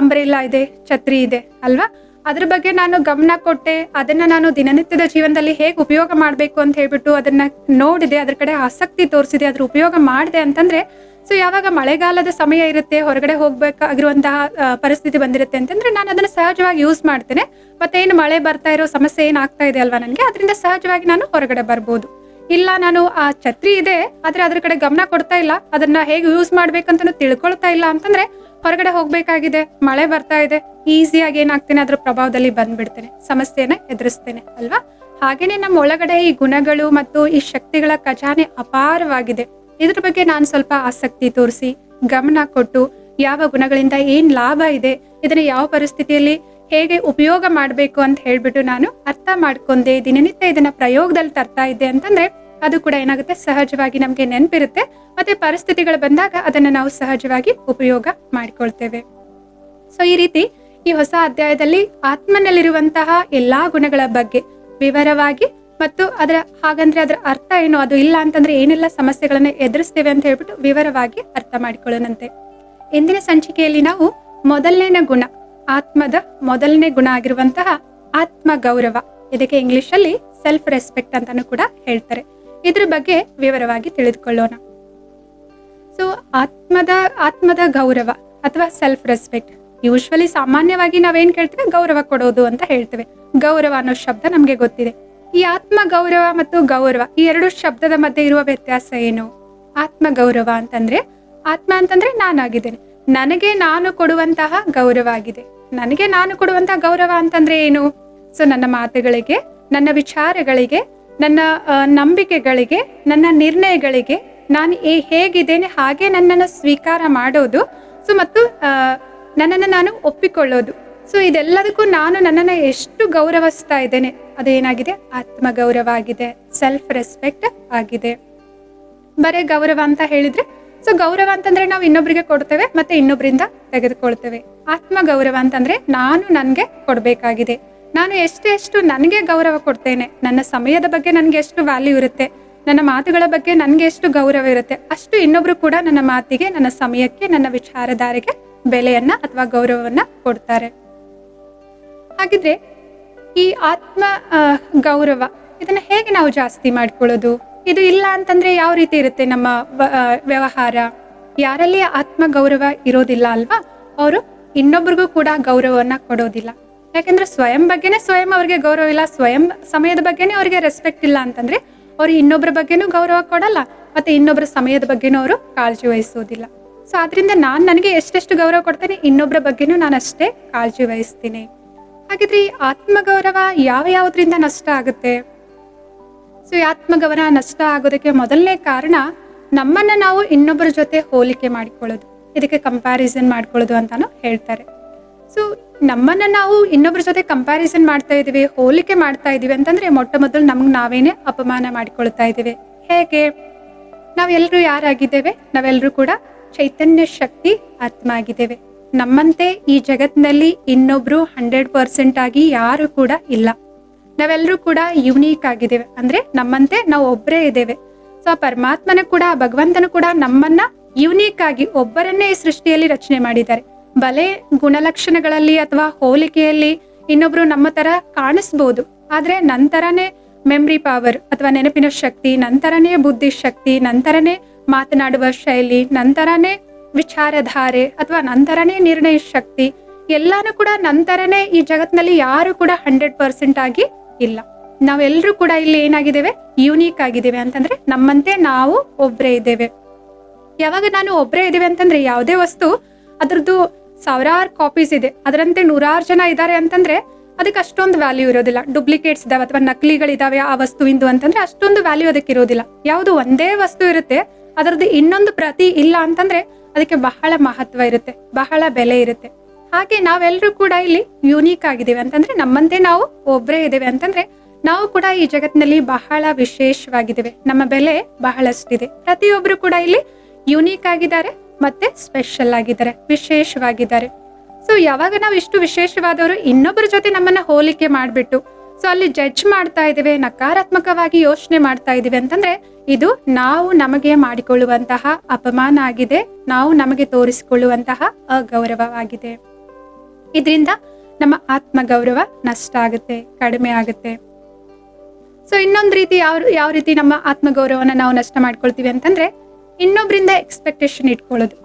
ಅಂಬ್ರೆಲ್ಲಾ ಇದೆ, ಛತ್ರಿ ಇದೆ, ಅಲ್ವಾ? ಅದ್ರ ಬಗ್ಗೆ ನಾನು ಗಮನ ಕೊಟ್ಟೆ. ಅದನ್ನ ನಾನು ದಿನನಿತ್ಯದ ಜೀವನದಲ್ಲಿ ಹೇಗೆ ಉಪಯೋಗ ಮಾಡಬೇಕು ಅಂತ ಹೇಳ್ಬಿಟ್ಟು ಅದನ್ನ ನೋಡಿದೆ. ಅದ್ರ ಕಡೆ ಆಸಕ್ತಿ ತೋರಿಸಿದೆ. ಅದ್ರ ಉಪಯೋಗ ಮಾಡಿದೆ ಅಂತಂದ್ರೆ ಸೊ ಯಾವಾಗ ಮಳೆಗಾಲದ ಸಮಯ ಇರುತ್ತೆ, ಹೊರಗಡೆ ಹೋಗ್ಬೇಕಾಗಿರುವಂತಹ ಪರಿಸ್ಥಿತಿ ಬಂದಿರುತ್ತೆ ಅಂತಂದ್ರೆ ನಾನು ಅದನ್ನ ಸಹಜವಾಗಿ ಯೂಸ್ ಮಾಡ್ತೇನೆ. ಮತ್ತೆ ಏನು ಮಳೆ ಬರ್ತಾ ಇರೋ ಸಮಸ್ಯೆ ಏನಾಗ್ತಾ ಇದೆ ಅಲ್ವಾ ನನಗೆ? ಅದರಿಂದ ಸಹಜವಾಗಿ ನಾನು ಹೊರಗಡೆ ಬರ್ಬೋದು. ಇಲ್ಲ ನಾನು ಆ ಛತ್ರಿ ಇದೆ, ಆದ್ರೆ ಅದ್ರ ಕಡೆ ಗಮನ ಕೊಡ್ತಾ ಇಲ್ಲ. ಅದನ್ನ ಹೇಗೆ ಯೂಸ್ ಮಾಡ್ಬೇಕಂತ ತಿಳ್ಕೊಳ್ತಾ ಇಲ್ಲ ಅಂತಂದ್ರೆ ಹೊರಗಡೆ ಹೋಗ್ಬೇಕಾಗಿದೆ, ಮಳೆ ಬರ್ತಾ ಇದೆ ಈಸಿಯಾಗಿ ಏನಾಗ್ತೇನೆ ಅದ್ರ ಪ್ರಭಾವದಲ್ಲಿ ಬಂದ್ಬಿಡ್ತೇನೆ, ಸಮಸ್ಯೆನ ಎದುರಿಸ್ತೇನೆ, ಅಲ್ವಾ? ಹಾಗೇನೆ ನಮ್ಮ ಒಳಗಡೆ ಈ ಗುಣಗಳು ಮತ್ತು ಈ ಶಕ್ತಿಗಳ ಖಜಾನೆ ಅಪಾರವಾಗಿದೆ. ಇದ್ರ ಬಗ್ಗೆ ನಾನು ಸ್ವಲ್ಪ ಆಸಕ್ತಿ ತೋರಿಸಿ, ಗಮನ ಕೊಟ್ಟು, ಯಾವ ಗುಣಗಳಿಂದ ಏನ್ ಲಾಭ ಇದೆ, ಇದನ್ನ ಯಾವ ಪರಿಸ್ಥಿತಿಯಲ್ಲಿ ಹೇಗೆ ಉಪಯೋಗ ಮಾಡಬೇಕು ಅಂತ ಹೇಳ್ಬಿಟ್ಟು ನಾನು ಅರ್ಥ ಮಾಡ್ಕೊಂಡೆ, ದಿನನಿತ್ಯ ಇದನ್ನ ಪ್ರಯೋಗದಲ್ಲಿ ತರ್ತಾ ಇದ್ದೆ ಅಂತಂದ್ರೆ ಅದು ಕೂಡ ಏನಾಗುತ್ತೆ? ಸಹಜವಾಗಿ ನಮಗೆ ನೆನಪಿರುತ್ತೆ. ಮತ್ತೆ ಪರಿಸ್ಥಿತಿಗಳು ಬಂದಾಗ ಅದನ್ನ ನಾವು ಸಹಜವಾಗಿ ಉಪಯೋಗ ಮಾಡಿಕೊಳ್ತೇವೆ. ಸೊ ಈ ರೀತಿ ಈ ಹೊಸ ಅಧ್ಯಾಯದಲ್ಲಿ ಆತ್ಮನಲ್ಲಿರುವಂತಹ ಎಲ್ಲಾ ಗುಣಗಳ ಬಗ್ಗೆ ವಿವರವಾಗಿ ಮತ್ತು ಅದರ ಹಾಗಂದ್ರೆ ಅದರ ಅರ್ಥ ಏನು, ಅದು ಇಲ್ಲ ಅಂತಂದ್ರೆ ಏನೆಲ್ಲ ಸಮಸ್ಯೆಗಳನ್ನ ಎದುರಿಸ್ತೇವೆ ಅಂತ ಹೇಳ್ಬಿಟ್ಟು ವಿವರವಾಗಿ ಅರ್ಥ ಮಾಡಿಕೊಳ್ಳೋಣಂತೆ ಇಂದಿನ ಸಂಚಿಕೆಯಲ್ಲಿ ನಾವು ಮೊದಲನೇ ಗುಣ, ಆತ್ಮದ ಮೊದಲನೇ ಗುಣ ಆಗಿರುವಂತಹ ಆತ್ಮ ಗೌರವ ಇದಕ್ಕೆ ಇಂಗ್ಲಿಷ್ ಅಲ್ಲಿ ಸೆಲ್ಫ್ ರೆಸ್ಪೆಕ್ಟ್ ಅಂತಾನು ಕೂಡ ಹೇಳ್ತಾರೆ. ಇದ್ರ ಬಗ್ಗೆ ವಿವರವಾಗಿ ತಿಳಿದುಕೊಳ್ಳೋಣ. ಸೊ ಆತ್ಮದ ಆತ್ಮದ ಗೌರವ ಅಥವಾ ಸೆಲ್ಫ್ ರೆಸ್ಪೆಕ್ಟ್ ಯೂಶ್ವಲಿ ಸಾಮಾನ್ಯವಾಗಿ ನಾವೇನ್ ಕೇಳ್ತೇವೆ? ಗೌರವ ಕೊಡೋದು ಅಂತ ಹೇಳ್ತೇವೆ. ಗೌರವ ಅನ್ನೋ ಶಬ್ದ ನಮ್ಗೆ ಗೊತ್ತಿದೆ. ಈ ಆತ್ಮ ಗೌರವ ಮತ್ತು ಗೌರವ ಈ ಎರಡು ಶಬ್ದದ ಮಧ್ಯೆ ಇರುವ ವ್ಯತ್ಯಾಸ ಏನು? ಆತ್ಮ ಗೌರವ ಅಂತಂದ್ರೆ, ಆತ್ಮ ಅಂತಂದ್ರೆ ನಾನಾಗಿದ್ದೇನೆ. ನನಗೆ ನಾನು ಕೊಡುವಂತಹ ಗೌರವ ಆಗಿದೆ. ನನಗೆ ನಾನು ಕೊಡುವಂತಹ ಗೌರವ ಅಂತಂದ್ರೆ ಏನು? ಸೊ ನನ್ನ ಮಾತುಗಳಿಗೆ, ನನ್ನ ವಿಚಾರಗಳಿಗೆ ನನ್ನ ನಂಬಿಕೆಗಳಿಗೆ, ನನ್ನ ನಿರ್ಣಯಗಳಿಗೆ ನಾನು ಈ ಹೇಗಿದ್ದೇನೆ ಹಾಗೆ ನನ್ನನ್ನು ಸ್ವೀಕಾರ ಮಾಡೋದು. ಸೊ ಮತ್ತು ನನ್ನನ್ನು ನಾನು ಒಪ್ಪಿಕೊಳ್ಳೋದು. ಸೊ ಇದೆಲ್ಲದಕ್ಕೂ ನಾನು ನನ್ನನ್ನು ಎಷ್ಟು ಗೌರವಿಸ್ತಾ ಇದ್ದೇನೆ, ಅದೇನಾಗಿದೆ? ಆತ್ಮ ಗೌರವ ಆಗಿದೆ. ಸೆಲ್ಫ್ ರೆಸ್ಪೆಕ್ಟ್ ಆಗಿದೆ ಬರೇ ಗೌರವ ಅಂತ ಹೇಳಿದ್ರೆ ಸೊ ಗೌರವ ಅಂತಂದ್ರೆ ನಾವು ಇನ್ನೊಬ್ರಿಗೆ ಕೊಡ್ತೇವೆ, ಮತ್ತೆ ಇನ್ನೊಬ್ರಿಂದ ತೆಗೆದುಕೊಳ್ತೇವೆ. ಆತ್ಮ ಗೌರವ ಅಂತಂದ್ರೆ ನಾನು ನನಗೆ ಕೊಡಬೇಕಾಗಿದೆ. ನಾನು ಎಷ್ಟೆಷ್ಟು ನನಗೆ ಗೌರವ ಕೊಡ್ತೇನೆ, ನನ್ನ ಸಮಯದ ಬಗ್ಗೆ ನನಗೆ ಎಷ್ಟು ವ್ಯಾಲ್ಯೂ ಇರುತ್ತೆ, ನನ್ನ ಮಾತುಗಳ ಬಗ್ಗೆ ನನಗೆ ಎಷ್ಟು ಗೌರವ ಇರುತ್ತೆ, ಅಷ್ಟು ಇನ್ನೊಬ್ರು ಕೂಡ ನನ್ನ ಮಾತಿಗೆ, ನನ್ನ ಸಮಯಕ್ಕೆ, ನನ್ನ ವಿಚಾರಧಾರೆಗೆ ಬೆಲೆಯನ್ನ ಅಥವಾ ಗೌರವವನ್ನ ಕೊಡ್ತಾರೆ. ಹಾಗಿದ್ರೆ ಈ ಆತ್ಮ ಗೌರವ ಇದನ್ನ ಹೇಗೆ ನಾವು ಜಾಸ್ತಿ ಮಾಡ್ಕೊಳ್ಳೋದು? ಇದು ಇಲ್ಲ ಅಂತಂದ್ರೆ ಯಾವ ರೀತಿ ಇರುತ್ತೆ ನಮ್ಮ ವ್ಯವಹಾರ? ಯಾರಲ್ಲಿ ಆತ್ಮ ಗೌರವ ಇರೋದಿಲ್ಲ ಅಲ್ವಾ? ಅವರು ಇನ್ನೊಬ್ರಿಗೂ ಕೂಡ ಗೌರವವನ್ನ ಕೊಡೋದಿಲ್ಲ. ಯಾಕಂದ್ರೆ ಸ್ವಯಂ ಬಗ್ಗೆನೇ ಸ್ವಯಂ ಅವ್ರಿಗೆ ಗೌರವ ಇಲ್ಲ, ಸ್ವಯಂ ಸಮಯದ ಬಗ್ಗೆನೇ ಅವ್ರಿಗೆ ರೆಸ್ಪೆಕ್ಟ್ ಇಲ್ಲ ಅಂತಂದ್ರೆ ಅವ್ರು ಇನ್ನೊಬ್ಬರ ಬಗ್ಗೆನೂ ಗೌರವ ಕೊಡಲ್ಲ, ಮತ್ತೆ ಇನ್ನೊಬ್ಬರ ಸಮಯದ ಬಗ್ಗೆನೂ ಅವರು ಕಾಳಜಿ ವಹಿಸೋದಿಲ್ಲ. ಸೊ ಆದ್ರಿಂದ ನಾನು ನನಗೆ ಎಷ್ಟೆಷ್ಟು ಗೌರವ ಕೊಡ್ತೇನೆ ಇನ್ನೊಬ್ಬರ ಬಗ್ಗೆನೂ ನಾನು ಅಷ್ಟೇ ಕಾಳಜಿ ವಹಿಸ್ತೀನಿ. ಹಾಗಿದ್ರೆ ಈ ಆತ್ಮಗೌರವ ಯಾವ ಯಾವುದ್ರಿಂದ ನಷ್ಟ ಆಗುತ್ತೆ? ಸೊ ಈ ಆತ್ಮಗೌರವ ನಷ್ಟ ಆಗೋದಕ್ಕೆ ಮೊದಲನೇ ಕಾರಣ ನಮ್ಮನ್ನ ನಾವು ಇನ್ನೊಬ್ಬರ ಜೊತೆ ಹೋಲಿಕೆ ಮಾಡಿಕೊಳ್ಳೋದು. ಇದಕ್ಕೆ ಕಂಪ್ಯಾರಿಸನ್ ಮಾಡ್ಕೊಳ್ಳೋದು ಅಂತಾನು ಹೇಳ್ತಾರೆ. ಸೊ ನಮ್ಮನ್ನ ನಾವು ಇನ್ನೊಬ್ಬರ ಜೊತೆ ಕಂಪ್ಯಾರಿಸನ್ ಮಾಡ್ತಾ ಇದೀವಿ ಹೋಲಿಕೆ ಮಾಡ್ತಾ ಇದೀವಿ ಅಂತಂದ್ರೆ ಮೊಟ್ಟ ಮೊದಲು ನಮ್ಗೆ ನಾವೇನೆ ಅಪಮಾನ ಮಾಡಿಕೊಳ್ತಾ ಇದೀವಿ ಹೇಗೆ? ನಾವೆಲ್ಲರೂ ಯಾರಾಗಿದ್ದೇವೆ? ನಾವೆಲ್ಲರೂ ಕೂಡ ಚೈತನ್ಯ ಶಕ್ತಿ ಆತ್ಮ ಆಗಿದ್ದೇವೆ ನಮ್ಮಂತೆ ಈ ಜಗತ್ತಿನಲ್ಲಿ ಇನ್ನೊಬ್ರು ಹಂಡ್ರೆಡ್ ಪರ್ಸೆಂಟ್ ಆಗಿ ಯಾರು ಕೂಡ ಇಲ್ಲ. ನಾವೆಲ್ಲರೂ ಕೂಡ ಯುನೀಕ್ ಆಗಿದ್ದೇವೆ. ಅಂದ್ರೆ ನಮ್ಮಂತೆ ನಾವು ಒಬ್ಬರೇ ಇದ್ದೇವೆ. ಸೊ ಪರಮಾತ್ಮನ ಕೂಡ, ಭಗವಂತನು ಕೂಡ ನಮ್ಮನ್ನ ಯುನೀಕ್ ಆಗಿ ಒಬ್ಬರನ್ನೇ ಈ ಸೃಷ್ಟಿಯಲ್ಲಿ ರಚನೆ ಮಾಡಿದ್ದಾರೆ. ಬಲೆ ಗುಣಲಕ್ಷಣಗಳಲ್ಲಿ ಅಥವಾ ಹೋಲಿಕೆಯಲ್ಲಿ ಇನ್ನೊಬ್ರು ನಮ್ಮ ತರ ಕಾಣಿಸ್ಬೋದು. ಆದ್ರೆ ನಂತರನೇ ಮೆಮ್ರಿ ಪವರ್ ಅಥವಾ ನೆನಪಿನ ಶಕ್ತಿ, ನಂತರನೇ ಬುದ್ಧಿ ಶಕ್ತಿ, ನಂತರನೇ ಮಾತನಾಡುವ ಶೈಲಿ, ನಂತರನೇ ವಿಚಾರಧಾರೆ ಅಥವಾ ನಂತರನೇ ನಿರ್ಣಯ ಶಕ್ತಿ ಎಲ್ಲಾನು ಕೂಡ ನಂತರನೇ ಈ ಜಗತ್ನಲ್ಲಿ ಯಾರು ಕೂಡ ಹಂಡ್ರೆಡ್ ಪರ್ಸೆಂಟ್ ಆಗಿ ಇಲ್ಲ. ನಾವೆಲ್ಲರೂ ಕೂಡ ಇಲ್ಲಿ ಏನಾಗಿದ್ದೇವೆ? ಯೂನಿಕ್ ಆಗಿದ್ದೇವೆ ಅಂತಂದ್ರೆ ನಮ್ಮಂತೆ ನಾವು ಒಬ್ರೇ ಇದ್ದೇವೆ. ಯಾವಾಗ ನಾನು ಒಬ್ರೇ ಇದ್ದೇವೆ ಅಂತಂದ್ರೆ ಯಾವುದೇ ವಸ್ತು ಅದ್ರದ್ದು ಸಾವಿರಾರು ಕಾಪೀಸ್ ಇದೆ. ಅದರಂತೆ ನೂರಾರು ಜನ ಇದ್ದಾರೆ ಅಂತಂದ್ರೆ ಅದಕ್ಕೆ ಅಷ್ಟೊಂದು ವ್ಯಾಲ್ಯೂ ಇರೋದಿಲ್ಲ. ಡುಪ್ಲಿಕೇಟ್ಸ್ ಇದಾವೆ ಅಥವಾ ನಕಲಿಗಳಿದಾವೆ ಆ ವಸ್ತುವಿಂದು ಅಂತಂದ್ರೆ ಅಷ್ಟೊಂದು ವ್ಯಾಲ್ಯೂ ಅದಕ್ಕೆ ಇರೋದಿಲ್ಲ. ಯಾವುದು ಒಂದೇ ವಸ್ತು ಇರುತ್ತೆ, ಅದರದ್ದು ಇನ್ನೊಂದು ಪ್ರತಿ ಇಲ್ಲ ಅಂತಂದ್ರೆ ಅದಕ್ಕೆ ಬಹಳ ಮಹತ್ವ ಇರುತ್ತೆ, ಬಹಳ ಬೆಲೆ ಇರುತ್ತೆ. ಹಾಗೆ ನಾವೆಲ್ಲರೂ ಕೂಡ ಇಲ್ಲಿ ಯೂನೀಕ್ ಆಗಿದ್ದೇವೆ ಅಂತಂದ್ರೆ ನಮ್ಮಂತೆ ನಾವು ಒಬ್ಬರೇ ಇದ್ದೇವೆ ಅಂತಂದ್ರೆ ನಾವು ಕೂಡ ಈ ಜಗತ್ತಿನಲ್ಲಿ ಬಹಳ ವಿಶೇಷವಾಗಿದ್ದೇವೆ. ನಮ್ಮ ಬೆಲೆ ಬಹಳಷ್ಟಿದೆ. ಪ್ರತಿಯೊಬ್ಬರು ಕೂಡ ಇಲ್ಲಿ ಯೂನಿಕ್ ಆಗಿದ್ದಾರೆ. ಮತ್ತೆ ಸ್ಪೆಷಲ್ ಆಗಿದ್ದಾರೆ, ವಿಶೇಷವಾಗಿದ್ದಾರೆ. ಸೊ ಯಾವಾಗ ನಾವು ಇಷ್ಟು ವಿಶೇಷವಾದವರು, ಇನ್ನೊಬ್ಬರ ಜೊತೆ ನಮ್ಮನ್ನ ಹೋಲಿಕೆ ಮಾಡಿಬಿಟ್ಟು ಸೊ ಅಲ್ಲಿ ಜಡ್ಜ್ ಮಾಡ್ತಾ ಇದ್ದೇವೆ, ನಕಾರಾತ್ಮಕವಾಗಿ ಯೋಚನೆ ಮಾಡ್ತಾ ಇದ್ದೀವಿ ಅಂತಂದ್ರೆ, ಇದು ನಾವು ನಮಗೆ ಮಾಡಿಕೊಳ್ಳುವಂತಹ ಅಪಮಾನ ಆಗಿದೆ, ನಾವು ನಮಗೆ ತೋರಿಸಿಕೊಳ್ಳುವಂತಹ ಅಗೌರವವಾಗಿದೆ. ಇದರಿಂದ ನಮ್ಮ ಆತ್ಮಗೌರವ ನಷ್ಟ ಆಗುತ್ತೆ, ಕಡಿಮೆ ಆಗುತ್ತೆ. ಸೊ ಇನ್ನೊಂದು ರೀತಿ ಯಾವ ಯಾವ ರೀತಿ ನಮ್ಮ ಆತ್ಮಗೌರವನ ನಾವು ನಷ್ಟ ಮಾಡ್ಕೊಳ್ತೀವಿ ಅಂತಂದ್ರೆ ಇನ್ನೊಬ್ರಿಂದ ಎಕ್ಸ್ಪೆಕ್ಟೇಷನ್ ಇಟ್ಕೊಳ್ಳೋದು.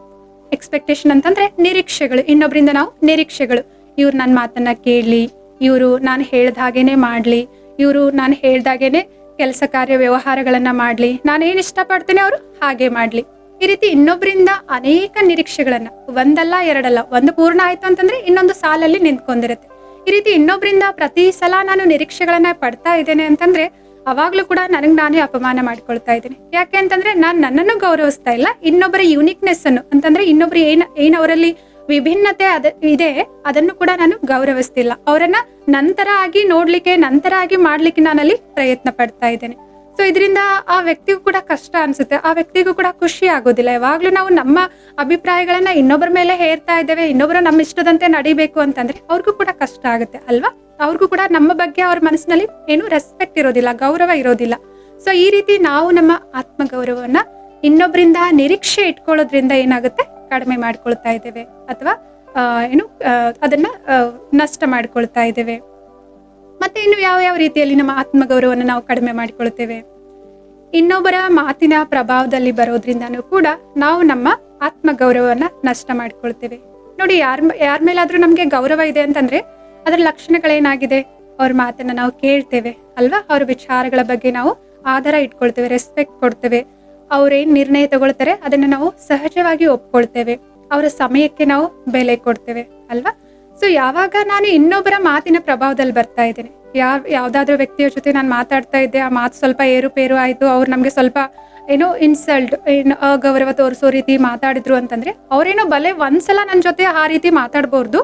ಎಕ್ಸ್ಪೆಕ್ಟೇಷನ್ ಅಂತಂದ್ರೆ ನಿರೀಕ್ಷೆಗಳು. ಇನ್ನೊಬ್ಬರಿಂದ ನಾವು ನಿರೀಕ್ಷೆಗಳು. ಇವ್ರು ನನ್ನ ಮಾತನ್ನ ಕೇಳಲಿ, ಇವರು ನಾನು ಹೇಳ್ದ ಹಾಗೇನೆ ಮಾಡ್ಲಿ, ಇವರು ನಾನು ಹೇಳ್ದಾಗೇನೆ ಕೆಲಸ ಕಾರ್ಯ ವ್ಯವಹಾರಗಳನ್ನ ಮಾಡ್ಲಿ, ನಾನು ಏನು ಇಷ್ಟಪಡ್ತೇನೆ ಅವರು ಹಾಗೆ ಮಾಡ್ಲಿ. ಈ ರೀತಿ ಇನ್ನೊಬ್ಬರಿಂದ ಅನೇಕ ನಿರೀಕ್ಷೆಗಳನ್ನ, ಒಂದಲ್ಲ ಎರಡಲ್ಲ, ಒಂದು ಪೂರ್ಣ ಆಯ್ತು ಅಂತಂದ್ರೆ ಇನ್ನೊಂದು ಸಾಲಲ್ಲಿ ನಿಂತ್ಕೊಂಡಿರುತ್ತೆ. ಈ ರೀತಿ ಇನ್ನೊಬ್ಬರಿಂದ ಪ್ರತಿ ಸಲ ನಾನು ನಿರೀಕ್ಷೆಗಳನ್ನ ಪಡ್ತಾ ಇದ್ದೇನೆ ಅಂತಂದ್ರೆ ಅವಾಗ್ಲೂ ಕೂಡ ನನಗೆ ನಾನೇ ಅಪಮಾನ ಮಾಡ್ಕೊಳ್ತಾ ಇದ್ದೀನಿ. ಯಾಕೆ ಅಂತಂದ್ರೆ ನಾನು ನನ್ನನ್ನು ಗೌರವಿಸ್ತಾ ಇಲ್ಲ, ಇನ್ನೊಬ್ಬರ ಯುನಿಕ್ನೆಸ್ ಅನ್ನು. ಅಂತಂದ್ರೆ ಇನ್ನೊಬ್ರು ಏನ್ ಏನ್ ಅವರಲ್ಲಿ ವಿಭಿನ್ನತೆ ಅದ, ಇದೆ, ಅದನ್ನು ಕೂಡ ನಾನು ಗೌರವಿಸ್ತಿಲ್ಲ. ಅವರನ್ನ ನಂತರ ಆಗಿ ನೋಡ್ಲಿಕ್ಕೆ, ನಂತರ ಆಗಿ ಮಾಡ್ಲಿಕ್ಕೆ ನಾನಲ್ಲಿ ಪ್ರಯತ್ನ ಪಡ್ತಾ ಇದ್ದೇನೆ. ಸೊ ಇದರಿಂದ ಆ ವ್ಯಕ್ತಿಗೂ ಕೂಡ ಕಷ್ಟ ಅನ್ಸುತ್ತೆ. ಆ ವ್ಯಕ್ತಿಗೂ ಕೂಡ ಖುಷಿ ಆಗೋದಿಲ್ಲ. ಯಾವಾಗ್ಲೂ ನಾವು ನಮ್ಮ ಅಭಿಪ್ರಾಯಗಳನ್ನ ಇನ್ನೊಬ್ಬರ ಮೇಲೆ ಹೇರ್ತಾ ಇದ್ದೇವೆ ಇನ್ನೊಬ್ಬರು ನಮ್ಮ ಇಷ್ಟದಂತೆ ನಡಿಬೇಕು ಅಂತಂದ್ರೆ ಅವ್ರಿಗೂ ಕೂಡ ಕಷ್ಟ ಆಗುತ್ತೆ ಅಲ್ವಾ? ಅವ್ರಿಗೂ ಕೂಡ ನಮ್ಮ ಬಗ್ಗೆ ಅವ್ರ ಮನಸ್ಸಿನಲ್ಲಿ ಏನು ರೆಸ್ಪೆಕ್ಟ್ ಇರೋದಿಲ್ಲ, ಗೌರವ ಇರೋದಿಲ್ಲ. ಸೊ ಈ ರೀತಿ ನಾವು ನಮ್ಮ ಆತ್ಮಗೌರವವನ್ನ ಇನ್ನೊಬ್ಬರಿಂದ ನಿರೀಕ್ಷೆ ಇಟ್ಕೊಳ್ಳೋದ್ರಿಂದ ಏನಾಗುತ್ತೆ? ಕಡಿಮೆ ಮಾಡ್ಕೊಳ್ತಾ ಇದ್ದೇವೆ. ಅಥವಾ ಏನು ಅದನ್ನ ನಷ್ಟ ಮಾಡ್ಕೊಳ್ತಾ ಇದ್ದೇವೆ. ಮತ್ತೆ ಇನ್ನು ಯಾವ ಯಾವ ರೀತಿಯಲ್ಲಿ ನಮ್ಮ ಆತ್ಮಗೌರವವನ್ನು ನಾವು ಕಡಿಮೆ ಮಾಡಿಕೊಳ್ತೇವೆ? ಇನ್ನೊಬ್ಬರ ಮಾತಿನ ಪ್ರಭಾವದಲ್ಲಿ ಬರೋದ್ರಿಂದನೂ ಕೂಡ ನಾವು ನಮ್ಮ ಆತ್ಮಗೌರವವನ್ನ ನಷ್ಟ ಮಾಡ್ಕೊಳ್ತೇವೆ. ನೋಡಿ, ಯಾರ ಯಾರ ಮೇಲಾದ್ರೂ ನಮ್ಗೆ ಗೌರವ ಇದೆ ಅಂತಂದ್ರೆ ಅದರ ಲಕ್ಷಣಗಳೇನಾಗಿದೆ? ಅವ್ರ ಮಾತನ್ನ ನಾವು ಕೇಳ್ತೇವೆ, ಅಲ್ವಾ? ಅವ್ರ ವಿಚಾರಗಳ ಬಗ್ಗೆ ನಾವು ಆಧಾರ ಇಟ್ಕೊಳ್ತೇವೆ ರೆಸ್ಪೆಕ್ಟ್ ಕೊಡ್ತೇವೆ. ಅವ್ರೇನ್ ನಿರ್ಣಯ ತಗೊಳ್ತಾರೆ, ಅದನ್ನ ನಾವು ಸಹಜವಾಗಿ ಒಪ್ಕೊಳ್ತೇವೆ. ಅವರ ಸಮಯಕ್ಕೆ ನಾವು ಬೆಲೆ ಕೊಡ್ತೇವೆ, ಅಲ್ವಾ? ಸೊ ಯಾವಾಗ ನಾನು ಇನ್ನೊಬ್ಬರ ಮಾತಿನ ಪ್ರಭಾವದಲ್ಲಿ ಬರ್ತಾ ಇದ್ದೇನೆ? ಯಾವ, ಯಾವ್ದಾದ್ರು ವ್ಯಕ್ತಿಯ ಜೊತೆ ನಾನು ಮಾತಾಡ್ತಾ ಇದ್ದೆ, ಆ ಮಾತು ಸ್ವಲ್ಪ ಏರುಪೇರು ಆಯ್ತು, ಅವ್ರು ನಮ್ಗೆ ಸ್ವಲ್ಪ ಏನೋ ಇನ್ಸಲ್ಟ್ ಏನು ಅಗೌರವ ತೋರಿಸೋ ರೀತಿ ಮಾತಾಡಿದ್ರು ಅಂತಂದ್ರೆ, ಅವ್ರೇನೋ ಬಲೆ ಒಂದ್ಸಲ ನನ್ನ ಜೊತೆ ಆ ರೀತಿ ಮಾತಾಡ್ಬೋದು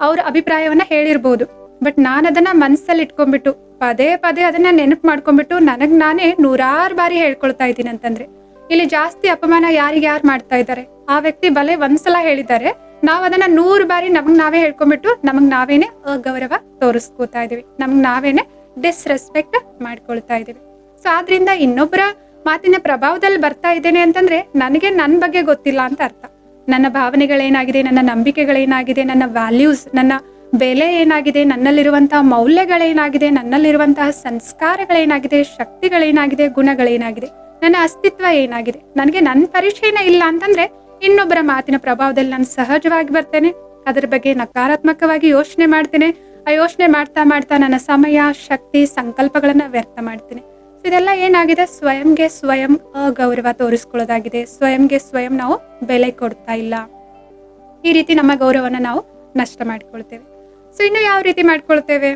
ಅವ್ರ ಅಭಿಪ್ರಾಯವನ್ನ ಹೇಳಿರ್ಬೋದು. ಬಟ್ ನಾನು ಅದನ್ನ ಮನ್ಸಲ್ಲಿ ಇಟ್ಕೊಂಡ್ಬಿಟ್ಟು ಪದೇ ಪದೇ ಅದನ್ನ ನೆನಪು ಮಾಡ್ಕೊಂಡ್ಬಿಟ್ಟು ನನಗ್ ನಾನೇ ನೂರಾರು ಬಾರಿ ಹೇಳ್ಕೊಳ್ತಾ ಇದ್ದೀನಿ ಅಂತಂದ್ರೆ, ಇಲ್ಲಿ ಜಾಸ್ತಿ ಅಪಮಾನ ಯಾರಿಗೆ ಯಾರು ಮಾಡ್ತಾ ಇದ್ದಾರೆ? ಆ ವ್ಯಕ್ತಿ ಬಲೆ ಒಂದ್ಸಲ ಹೇಳಿದ್ದಾರೆ. ನಾವ್ ಅದನ್ನ ನೂರು ಬಾರಿ ನಮಗ್ ನಾವೇ ಹೇಳ್ಕೊಂಡ್ಬಿಟ್ಟು ನಮಗ್ ನಾವೇನೆ ಅಗೌರವ ತೋರಿಸ್ಕೋತಾ ಇದೀವಿ. ನಮಗ್ ನಾವೇನೆ ಡಿಸ್ರೆಸ್ಪೆಕ್ಟ್ ಮಾಡ್ಕೊಳ್ತಾ ಇದೀವಿ. ಸೊ ಆದ್ರಿಂದ ಇನ್ನೊಬ್ಬರ ಮಾತಿನ ಪ್ರಭಾವದಲ್ಲಿ ಬರ್ತಾ ಇದ್ದೇನೆ ಅಂತಂದ್ರೆ, ನನಗೆ ನನ್ನ ಬಗ್ಗೆ ಗೊತ್ತಿಲ್ಲ ಅಂತ ಅರ್ಥ. ನನ್ನ ಭಾವನೆಗಳೇನಾಗಿದೆ, ನನ್ನ ನಂಬಿಕೆಗಳೇನಾಗಿದೆ, ನನ್ನ ವ್ಯಾಲ್ಯೂಸ್ ನನ್ನ ಬೆಲೆ ಏನಾಗಿದೆ, ನನ್ನಲ್ಲಿರುವಂತಹ ಮೌಲ್ಯಗಳೇನಾಗಿದೆ, ನನ್ನಲ್ಲಿರುವಂತಹ ಸಂಸ್ಕಾರಗಳೇನಾಗಿದೆ, ಶಕ್ತಿಗಳೇನಾಗಿದೆ, ಗುಣಗಳೇನಾಗಿದೆ, ನನ್ನ ಅಸ್ತಿತ್ವ ಏನಾಗಿದೆ, ನನಗೆ ನನ್ನ ಪರಿಚಯನೇ ಇಲ್ಲ ಅಂತಂದ್ರೆ ಇನ್ನೊಬ್ಬರ ಮಾತಿನ ಪ್ರಭಾವದಲ್ಲಿ ನಾನು ಸಹಜವಾಗಿ ಬರ್ತೇನೆ, ಅದರ ಬಗ್ಗೆ ನಕಾರಾತ್ಮಕವಾಗಿ ಯೋಚನೆ ಮಾಡ್ತೇನೆ. ಆ ಯೋಚನೆ ಮಾಡ್ತಾ ಮಾಡ್ತಾ ನನ್ನ ಸಮಯ, ಶಕ್ತಿ, ಸಂಕಲ್ಪಗಳನ್ನ ವ್ಯರ್ಥ ಮಾಡ್ತೇನೆ. ಇದೆಲ್ಲ ಏನಾಗಿದೆ? ಸ್ವಯಂಗೆ ಸ್ವಯಂ ಅಗೌರವ ತೋರಿಸ್ಕೊಳ್ಳೋದಾಗಿದೆ. ಸ್ವಯಂಗೆ ಸ್ವಯಂ ನಾವು ಬೆಲೆ ಕೊಡ್ತಾ ಇಲ್ಲ. ಈ ರೀತಿ ನಮ್ಮ ಗೌರವನ ನಾವು ನಷ್ಟ ಮಾಡ್ಕೊಳ್ತೇವೆ. ಸೊ ಇನ್ನು ಯಾವ ರೀತಿ ಮಾಡ್ಕೊಳ್ತೇವೆ?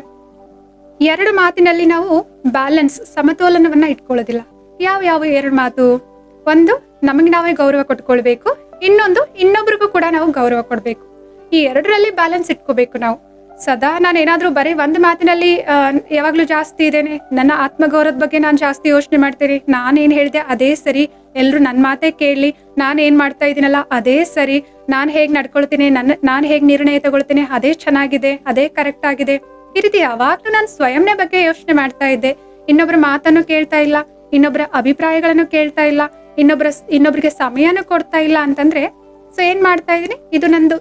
ಎರಡು ಮಾತಿನಲ್ಲಿ ನಾವು ಬ್ಯಾಲೆನ್ಸ್ ಸಮತೋಲನವನ್ನ ಇಟ್ಕೊಳ್ಳೋದಿಲ್ಲ. ಯಾವ ಯಾವ ಎರಡು ಮಾತು? ಒಂದು, ನಮಗೆ ನಾವೇ ಗೌರವ ಕೊಟ್ಕೊಳ್ಬೇಕು. ಇನ್ನೊಂದು, ಇನ್ನೊಬ್ರಿಗೂ ಕೂಡ ನಾವು ಗೌರವ ಕೊಡ್ಬೇಕು. ಈ ಎರಡರಲ್ಲಿ ಬ್ಯಾಲೆನ್ಸ್ ಇಟ್ಕೋಬೇಕು ನಾವು. ಸದಾ ನಾನು ಏನಾದ್ರೂ ಬರೀ ಒಂದು ಮಾತಿನಲ್ಲಿ ಯಾವಾಗಲೂ ಜಾಸ್ತಿ ಇದ್ದೇನೆ. ನನ್ನ ಆತ್ಮಗೌರವದ ಬಗ್ಗೆ ನಾನು ಜಾಸ್ತಿ ಯೋಚನೆ ಮಾಡ್ತೀನಿ. ನಾನೇನು ಹೇಳಿದೆ ಅದೇ ಸರಿ. ಎಲ್ಲರೂ ನನ್ನ ಮಾತೇ ಕೇಳಲಿ. ನಾನು ಏನ್ ಮಾಡ್ತಾ ಇದ್ದೀನಲ್ಲ ಅದೇ ಸರಿ. ನಾನು ಹೇಗ್ ನಡ್ಕೊಳ್ತೀನಿ ನನ್ನ ನಾನು ಹೇಗ್ ನಿರ್ಣಯ ತಗೊಳ್ತೀನಿ, ಅದೇ ಚೆನ್ನಾಗಿದೆ, ಅದೇ ಕರೆಕ್ಟ್ ಆಗಿದೆ. ಈ ರೀತಿ ಯಾವಾಗ್ಲೂ ನಾನು ಸ್ವಯಂನೇ ಬಗ್ಗೆ ಯೋಚನೆ ಮಾಡ್ತಾ ಇದ್ದೆ. ಇನ್ನೊಬ್ಬರ ಮಾತನ್ನು ಕೇಳ್ತಾ ಇಲ್ಲ ಇನ್ನೊಬ್ಬರ ಅಭಿಪ್ರಾಯಗಳನ್ನು ಕೇಳ್ತಾ ಇಲ್ಲ ಇನ್ನೊಬ್ಬರ ಇನ್ನೊಬ್ರಿಗೆ ಸಮಯನೂ ಕೊಡ್ತಾ ಇಲ್ಲ ಅಂತಂದ್ರೆ, ಸೊ ಏನ್ ಮಾಡ್ತಾ ಇದೀನಿ ಇದು ನಂದು